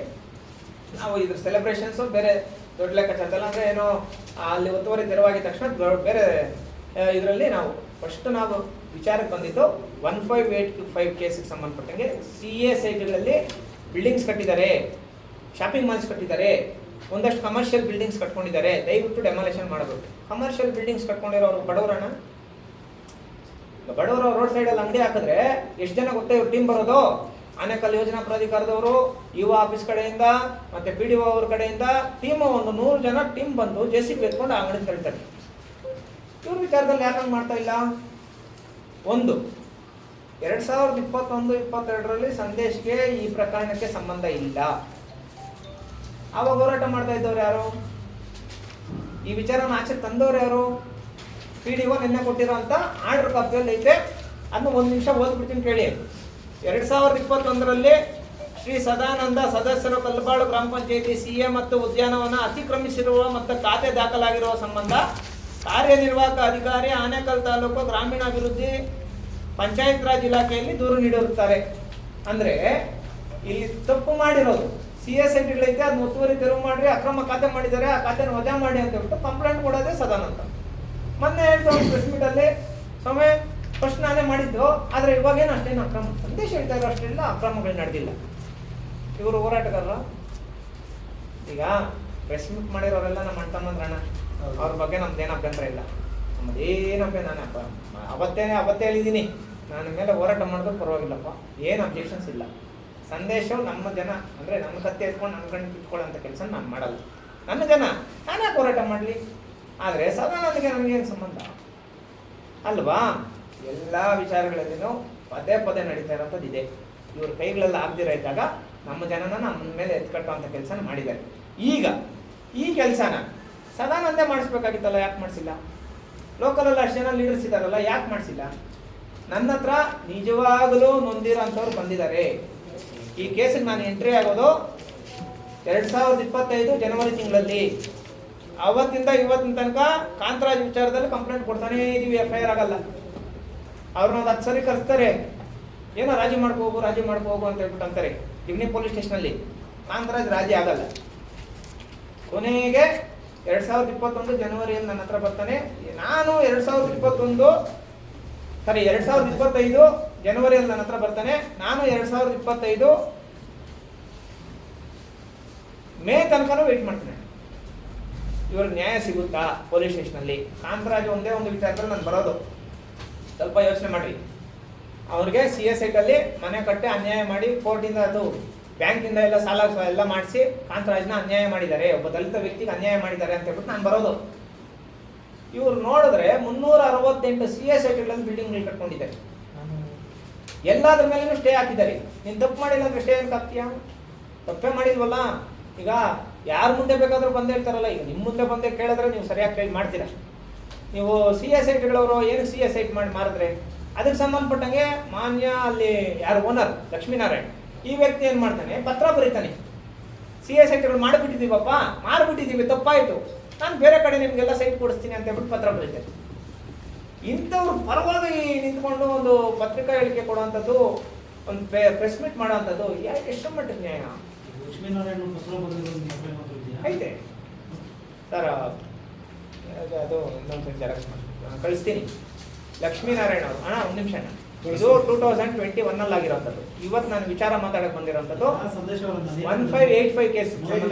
ನಾವು ಇದ್ರ ಸೆಲೆಬ್ರೇಷನ್ಸು ಬೇರೆ ದೊಡ್ಡ ಲೆಕ್ಕಾಚಾರದಲ್ಲ ಅಂದರೆ ಏನೋ ಅಲ್ಲಿ ಒತ್ತುವರಿ ತೆರವಾಗಿದ ತಕ್ಷಣ ಬೇರೆ ಇದರಲ್ಲಿ ನಾವು ಫಸ್ಟ್ ನಾವು ವಿಚಾರಕ್ಕೆ ಬಂದಿದ್ದು ಒನ್ ಫೈವ್ ಏಟ್ ಫೈವ್ ಕೇಸಿಗೆ ಸಂಬಂಧಪಟ್ಟಂಗೆ ಸಿ ಎ ಸೈಟ್ಗಳಲ್ಲಿ ಬಿಲ್ಡಿಂಗ್ಸ್ ಕಟ್ಟಿದ್ದಾರೆ ಶಾಪಿಂಗ್ ಮಾಲ್ಸ್ ಕಟ್ಟಿದ್ದಾರೆ, ಒಂದಷ್ಟು ಕಮರ್ಷಿಯಲ್ ಬಿಲ್ಡಿಂಗ್ಸ್ ಕಟ್ಕೊಂಡಿದ್ದಾರೆ. ದಯವಿಟ್ಟು ಡೆಮಾಲೇಷನ್ ಮಾಡಬೇಕು. ಕಮರ್ಷಿಯಲ್ ಬಿಲ್ಡಿಂಗ್ಸ್ ಕಟ್ಕೊಂಡಿರೋರು ಬಡವರಣ ಬಡವರು ರೋಡ್ ಸೈಡಲ್ಲಿ ಅಂಗಡಿ ಹಾಕಿದ್ರೆ ಎಷ್ಟು ಜನ ಗೊತ್ತೇ ಟೀಮ್ ಬರೋದು? ಆನೆಕಲ್ ಯೋಜನಾ ಪ್ರಾಧಿಕಾರದವರು, ಯುವ ಆಫೀಸ್ ಕಡೆಯಿಂದ ಮತ್ತೆ ಪಿ ಡಿ ಒ ಅವ್ರ ಕಡೆಯಿಂದ ಟೀಮ್ ಒಂದು ನೂರು ಜನ ಟೀಮ್ ಬಂದು ಜೆ ಸಿ ಬಿ ಎತ್ಕೊಂಡು ಅಂಗಡಿ ಕರೀತಾರೆ ಇವ್ರ ವಿಚಾರದಲ್ಲಿ ಯಾಕಂಗ್ ಮಾಡ್ತಾ ಇಲ್ಲ? ಒಂದು, ಎರಡ್ ಸಾವಿರದ ಇಪ್ಪತ್ತೊಂದು, ಇಪ್ಪತ್ತೆರಡರಲ್ಲಿ ಸಂದೇಶ್ಗೆ ಈ ಪ್ರಕರಣಕ್ಕೆ ಸಂಬಂಧ ಇಲ್ಲ. ಆವಾಗ ಹೋರಾಟ ಮಾಡ್ತಾ ಇದ್ದವ್ರು ಯಾರು? ಈ ವಿಚಾರನ ಆಚೆ ತಂದವ್ರು ಯಾರು? ಪಿ ಡಿ ಒ ನಿನ್ನೆ ಅಂತ ಆರ್ಡರ್ ಕಾಪಿಯಲ್ಲಿ ಐತೆ. ಅದನ್ನ ಒಂದು ನಿಮಿಷ ಓದ್ಬಿಡ್ತೀನಿ ಕೇಳಿ. ಎರಡು ಸಾವಿರದ ಇಪ್ಪತ್ತೊಂದರಲ್ಲಿ ಶ್ರೀ ಸದಾನಂದ ಸದಸ್ಯರು ಕಲ್ಬಾಳು ಗ್ರಾಮ ಪಂಚಾಯಿತಿ ಸಿ ಎ ಮತ್ತು ಉದ್ಯಾನವನ ಅತಿಕ್ರಮಿಸಿರುವ ಮತ್ತು ಖಾತೆ ದಾಖಲಾಗಿರುವ ಸಂಬಂಧ ಕಾರ್ಯನಿರ್ವಾಹಕ ಅಧಿಕಾರಿ ಆನೇಕಲ್ ತಾಲೂಕು ಗ್ರಾಮೀಣಾಭಿವೃದ್ಧಿ ಪಂಚಾಯತ್ ರಾಜ್ ಇಲಾಖೆಯಲ್ಲಿ ದೂರು ನೀಡಿರುತ್ತಾರೆ. ಅಂದರೆ ಇಲ್ಲಿ ತಪ್ಪು ಮಾಡಿರೋದು. ಸಿ ಎಸ್ ಐಟಿಗಳೈತೆ ಅದನ್ನ ಒತ್ತುವರಿ ತೆರವು ಮಾಡಿರಿ, ಅಕ್ರಮ ಖಾತೆ ಮಾಡಿದ್ದಾರೆ, ಆ ಖಾತೆನ ವಜಾ ಮಾಡಿ ಅಂತ ಹೇಳ್ಬಿಟ್ಟು ಕಂಪ್ಲೇಂಟ್ ಕೊಡೋದೇ ಸದಾನಂದ. ಮೊನ್ನೆ ಹೇಳ್ತಾರೆ ಪ್ರೆಸ್ ಮೀಟಲ್ಲಿ ಸ್ವಾಮಿ ಫಸ್ಟ್ ನಾನೇ ಮಾಡಿದ್ದು ಆದರೆ ಇವಾಗೇನು ಅಷ್ಟೇನು ಅಕ್ರಮ? ಸಂದೇಶ ಹೇಳ್ತಾ ಇರೋ ಅಷ್ಟೆಲ್ಲ ಅಕ್ರಮಗಳು ನಡೆದಿಲ್ಲ. ಇವರು ಹೋರಾಟಗಾರರು? ಈಗ ಪ್ರೆಸ್ ಮೀಟ್ ಮಾಡಿರೋರೆಲ್ಲ ನಮ್ಮ ಅಣ್ಣ ತಮ್ಮಂದ್ರಣ್ಣ ಅವ್ರ ಬಗ್ಗೆ ನಮ್ದು ಏನು ಅಭ್ಯಂತರ ಇಲ್ಲ. ನಮ್ಮದೇನಪ್ಪ ನಾನು ಅಪ್ಪ ಅವತ್ತೇನೆ ಅವತ್ತೇ ಹೇಳಿದ್ದೀನಿ. ನಾನು ಮೇಲೆ ಹೋರಾಟ ಮಾಡಿದ್ರು ಪರವಾಗಿಲ್ಲಪ್ಪ. ಏನು ಅಬ್ಜೆಕ್ಷನ್ಸ್ ಇಲ್ಲ. ಸಂದೇಶ ನಮ್ಮ ಜನ ಅಂದರೆ ನಮ್ಮ ಕತ್ತೆ ಎತ್ಕೊಂಡು ನಮ್ಮ ಕಣ್ಣು ಕಿತ್ಕೊಳ್ಳೋಂಥ ಕೆಲಸ ನಾನು ಮಾಡಲ್ಲ. ನನ್ನ ಜನ ನಾನೇ ಹೋರಾಟ ಮಾಡಲಿ? ಆದರೆ ಸದಾನಂದಗೆ ನನಗೇನು ಸಂಬಂಧ? ಅಲ್ವಾ? ಎಲ್ಲ ವಿಚಾರಗಳಲ್ಲಿನೂ ಪದೇ ಪದೇ ನಡೀತಾ ಇರೋಂಥದ್ದು ಇದೆ. ಇವ್ರ ಕೈಗಳೆಲ್ಲ ಆಗ್ದಿರ ಇದ್ದಾಗ ನಮ್ಮ ಜನನ ನಮ್ಮ ಮೇಲೆ ಎತ್ಕಟ್ಟುವಂಥ ಕೆಲಸನ ಮಾಡಿದ್ದಾರೆ. ಈಗ ಈ ಕೆಲಸನ ಸದಾನಂದೇ ಮಾಡಿಸ್ಬೇಕಾಗಿತ್ತಲ್ಲ, ಯಾಕೆ ಮಾಡಿಸಿಲ್ಲ? ಲೋಕಲಲ್ಲಿ ಅಷ್ಟು ಜನ ಲೀಡರ್ಸ್ ಇದ್ದಾರಲ್ಲ, ಯಾಕೆ ಮಾಡಿಸಿಲ್ಲ? ನನ್ನ ಹತ್ರ ನಿಜವಾಗಲೂ ನೊಂದಿರೋ ಅಂಥವ್ರು ಬಂದಿದ್ದಾರೆ. ಈ ಕೇಸಿಗೆ ನಾನು ಎಂಟ್ರಿ ಆಗೋದು ಎರಡು ಸಾವಿರದ ಇಪ್ಪತ್ತೈದು ಜನವರಿ ತಿಂಗಳಲ್ಲಿ. ಅವತ್ತಿಂದ ಇವತ್ತಿನ ತನಕ ಕಾಂತರಾಜ್ ವಿಚಾರದಲ್ಲಿ ಕಂಪ್ಲೇಂಟ್ ಕೊಡ್ತಾನೇ ಇದೀವಿ ಎಫ್ ಐ ಆರ್ ಆಗಲ್ಲ. ಅವ್ರನ್ನ ಒಂದು ಹತ್ತು ಸರಿ ಕರೆಸ್ತಾರೆ, ಏನೋ ರಾಜಿ ಹೋಗು ರಾಜಿ ಹೋಗು ಅಂತ ಹೇಳ್ಬಿಟ್ಟು ಅಂತಾರೆ. ಇವ್ನಿ ಪೊಲೀಸ್ ಸ್ಟೇಷನಲ್ಲಿ ಕಾಂತರಾಜ್ ರಾಜಿ ಆಗಲ್ಲ. ಕೊನೆಗೆ ಎರಡು ಸಾವಿರದ ಇಪ್ಪತ್ತೊಂದು ಜನವರಿಯಲ್ಲಿ ನನ್ನ ಹತ್ರ ಬರ್ತಾನೆ. ನಾನು ಎರಡು ಸಾವಿರದ ಇಪ್ಪತ್ತೊಂದು ಸರಿ ಎರಡು ಸಾವಿರದ ಇಪ್ಪತ್ತೈದು ಜನವರಿಯಲ್ಲಿ ನನ್ನ ಹತ್ರ ಬರ್ತಾನೆ. ನಾನು ಎರಡು ಸಾವಿರದ ಇಪ್ಪತ್ತೈದು ಮೇ ತನಕನೂ ವೆಯ್ಟ್ ಮಾಡ್ತೇನೆ. ಇವ್ರಿಗೆ ನ್ಯಾಯ ಸಿಗುತ್ತಾ ಪೊಲೀಸ್ ಸ್ಟೇಷನಲ್ಲಿ ಕಾಂತರಾಜ್ ಒಂದೇ ಒಂದು ವಿಚಾರದಲ್ಲಿ ನಾನು ಬರೋದು. ಸ್ವಲ್ಪ ಯೋಚನೆ ಮಾಡ್ರಿ. ಅವ್ರಿಗೆ ಸಿ ಎಸ್ ಐಟಲ್ಲಿ ಮನೆ ಕಟ್ಟೆ ಅನ್ಯಾಯ ಮಾಡಿ ಕೋರ್ಟಿಂದ ಅದು ಬ್ಯಾಂಕಿಂದ ಎಲ್ಲ ಸಾಲ ಎಲ್ಲ ಮಾಡಿಸಿ ಕಾಂತರಾಜ್ನ ಅನ್ಯಾಯ ಮಾಡಿದ್ದಾರೆ. ಒಬ್ಬ ದಲಿತ ವ್ಯಕ್ತಿಗೆ ಅನ್ಯಾಯ ಮಾಡಿದ್ದಾರೆ ಅಂತ ಹೇಳ್ಬಿಟ್ಟು ನಾನು ಬರೋದು. ಇವ್ರು ನೋಡಿದ್ರೆ ಮುನ್ನೂರ ಅರವತ್ತೆಂಟು ಸಿ ಎಸ್ ಐಟಿಗಳಲ್ಲಿ ಬಿಲ್ಡಿಂಗ್ಗಳು ಕಟ್ಕೊಂಡಿದ್ದಾರೆ ಎಲ್ಲಾದ್ರ ಮೇಲೂ ಸ್ಟೇ ಹಾಕಿದ್ದಾರೆ. ನೀನು ತಪ್ಪು ಮಾಡಿಲ್ಲ ಅಂದ್ರೆ ಸ್ಟೇ ಏನಕ್ಕೆ ತಪ್ಪೇ ಮಾಡಿಲ್ವಲ್ಲ ಈಗ ಯಾರ ಮುಂದೆ ಬೇಕಾದರೂ ಬಂದೇ ಇರ್ತಾರಲ್ಲ, ಈಗ ನಿಮ್ಮ ಮುಂದೆ ಬಂದೇ ಕೇಳಿದ್ರೆ ನೀವು ಸರಿಯಾಗಿ ಕೇಳಿ ಮಾಡ್ತೀರಾ? ನೀವು ಸಿ ಎಸ್ ಐಟ್ಗಳವರು ಏನಕ್ಕೆ ಸಿ ಎಸ್ ಐಟ್ ಮಾಡಿ ಮಾರಿದ್ರೆ ಅದಕ್ಕೆ ಸಂಬಂಧಪಟ್ಟಂಗೆ ಮಾನ್ಯ ಅಲ್ಲಿ ಯಾರು ಓನರ್ ಲಕ್ಷ್ಮೀನಾರಾಯಣ್ ಈ ವ್ಯಕ್ತಿ ಏನು ಮಾಡ್ತಾನೆ ಪತ್ರ ಬರೀತಾನೆ. ಸಿ ಎಸ್ ಐಟ್ಗಳು ಮಾಡಿಬಿಟ್ಟಿದ್ದೀವಪ್ಪ ಮಾರ್ಬಿಟ್ಟಿದ್ದೀವಿ ತಪ್ಪಾಯಿತು. ನಾನು ಬೇರೆ ಕಡೆ ನಿಮಗೆಲ್ಲ ಸೈಟ್ ಕೊಡಿಸ್ತೀನಿ ಅಂತ ಹೇಳ್ಬಿಟ್ಟು ಪತ್ರ ಬರೀತೇನೆ ಇಂಥವ್ರು ಪರವಾಗಿ ನಿಂತ್ಕೊಂಡು ಒಂದು ಪತ್ರಿಕಾ ಹೇಳಿಕೆ ಕೊಡುವಂಥದ್ದು ಒಂದು ಪ್ರೆಸ್ ಮೀಟ್ ಮಾಡೋವಂಥದ್ದು ಯಾಕೆ ಎಷ್ಟು ಮಟ್ಟದ ನ್ಯಾಯ? ಐತೆ. ಸರ್ ಅದು ಅದು ಇನ್ನೊಂದು ಜೆರಾಕ್ಸ್ ಮಾಡಿ ನಾನು ಕಳಿಸ್ತೀನಿ. ಲಕ್ಷ್ಮೀನಾರಾಯಣ ಅವರು. ಅಣ್ಣ ಒಂದು ನಿಮಿಷ ಅಣ್ಣ. ಇದು ಟೂ ತೌಸಂಡ್ ಟ್ವೆಂಟಿ ಒನ್ ಅಲ್ಲಿ ಆಗಿರೋಂಥದ್ದು ಇವತ್ತು ನಾನು ವಿಚಾರ ಮಾತಾಡಕ್ಕೆ ಬಂದಿರೋಂಥದ್ದು one five eight five case ಸರಿ, ಸರಿ.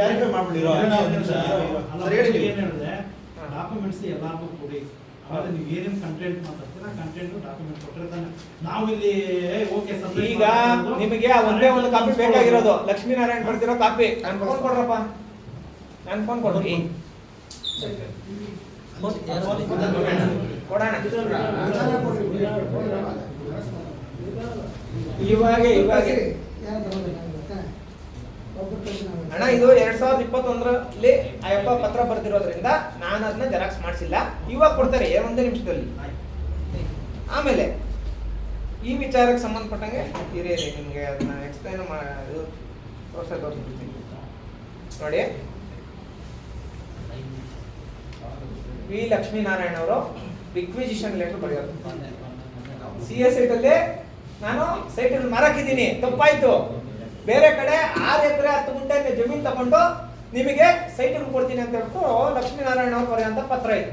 ಡಾಕ್ಯುಮೆಂಟ್ಸ್ ಎಲ್ಲಾರ್ಗೂ ಕೊಡಿ. ಆಮೇಲೆ ನೀವು ಏನೇನು ಕಂಟೆಂಟ್ ಮಾತಾಡ್ತೀರಾ ಕಂಟೆಂಟ್ ಡಾಕ್ಯುಮೆಂಟ್ ಕೊಟ್ಟರೆ ತಾನೆ. ನಾವು ಇಲ್ಲಿ ಓಕೆ ಈಗ ನಿಮಗೆ ಆ ಒಂದೇ ಒಂದು ಕಾಪಿ ಬೇಕಾಗಿರೋದು. ಲಕ್ಷ್ಮೀನಾರಾಯಣ ಬರ್ತಿರೋ ಕಾಪಿ ನಾನು ಫೋನ್ ಕೊಡ್ರಪ್ಪ. ನಾನು ಫೋನ್ ಕೊಡ್ರಿ ಇವಾಗ ಇವಾಗ. ಅಣ್ಣ, ಇದು ಎರಡ್ ಸಾವಿರದ ಇಪ್ಪತ್ತೊಂದರಲ್ಲಿ ಅಯ್ಯಪ್ಪ ಪತ್ರ ಬರ್ದಿರೋದ್ರಿಂದ ನಾನು ಅದನ್ನ ಜೆರಾಕ್ಸ್ ಮಾಡಿಸಿಲ್ಲ. ಇವಾಗ ಕೊಡ್ತಾರೆ ಒಂದೇ ನಿಮಿಷದಲ್ಲಿ. ಆಮೇಲೆ, ಈ ವಿಚಾರಕ್ಕೆ ಸಂಬಂಧಪಟ್ಟಂಗೆ ಇರೇ ನಿಮಗೆ ಅದನ್ನ ಎಕ್ಸ್ಪ್ಲೈನ್ ಮಾಡಿ ನೋಡಿ. ವಿ ಲಕ್ಷ್ಮೀನಾರಾಯಣ ಅವರು ರಿಕ್ವಿಜಿಷನ್ ಲೆಟರ್ ಬರೆಯೋದು. ಸಿ ಎಸ್ ಸೈಟಲ್ಲಿ ನಾನು ಸೈಟಲ್ಲಿ ಮರಕ್ಕಿದ್ದೀನಿ ತಪ್ಪಾಯ್ತು. ಬೇರೆ ಕಡೆ ಆರು ಎಕರೆ ಹತ್ತು ಗುಂಟೆ ಜಮೀನು ತಗೊಂಡು ನಿಮಗೆ ಸೈಟಿಗೆ ಕೊಡ್ತೀನಿ ಅಂತ ಹೇಳ್ಬಿಟ್ಟು ಲಕ್ಷ್ಮೀನಾರಾಯಣ ಅವ್ರು ಬರೆಯುವಂತ ಪತ್ರ ಇದೆ.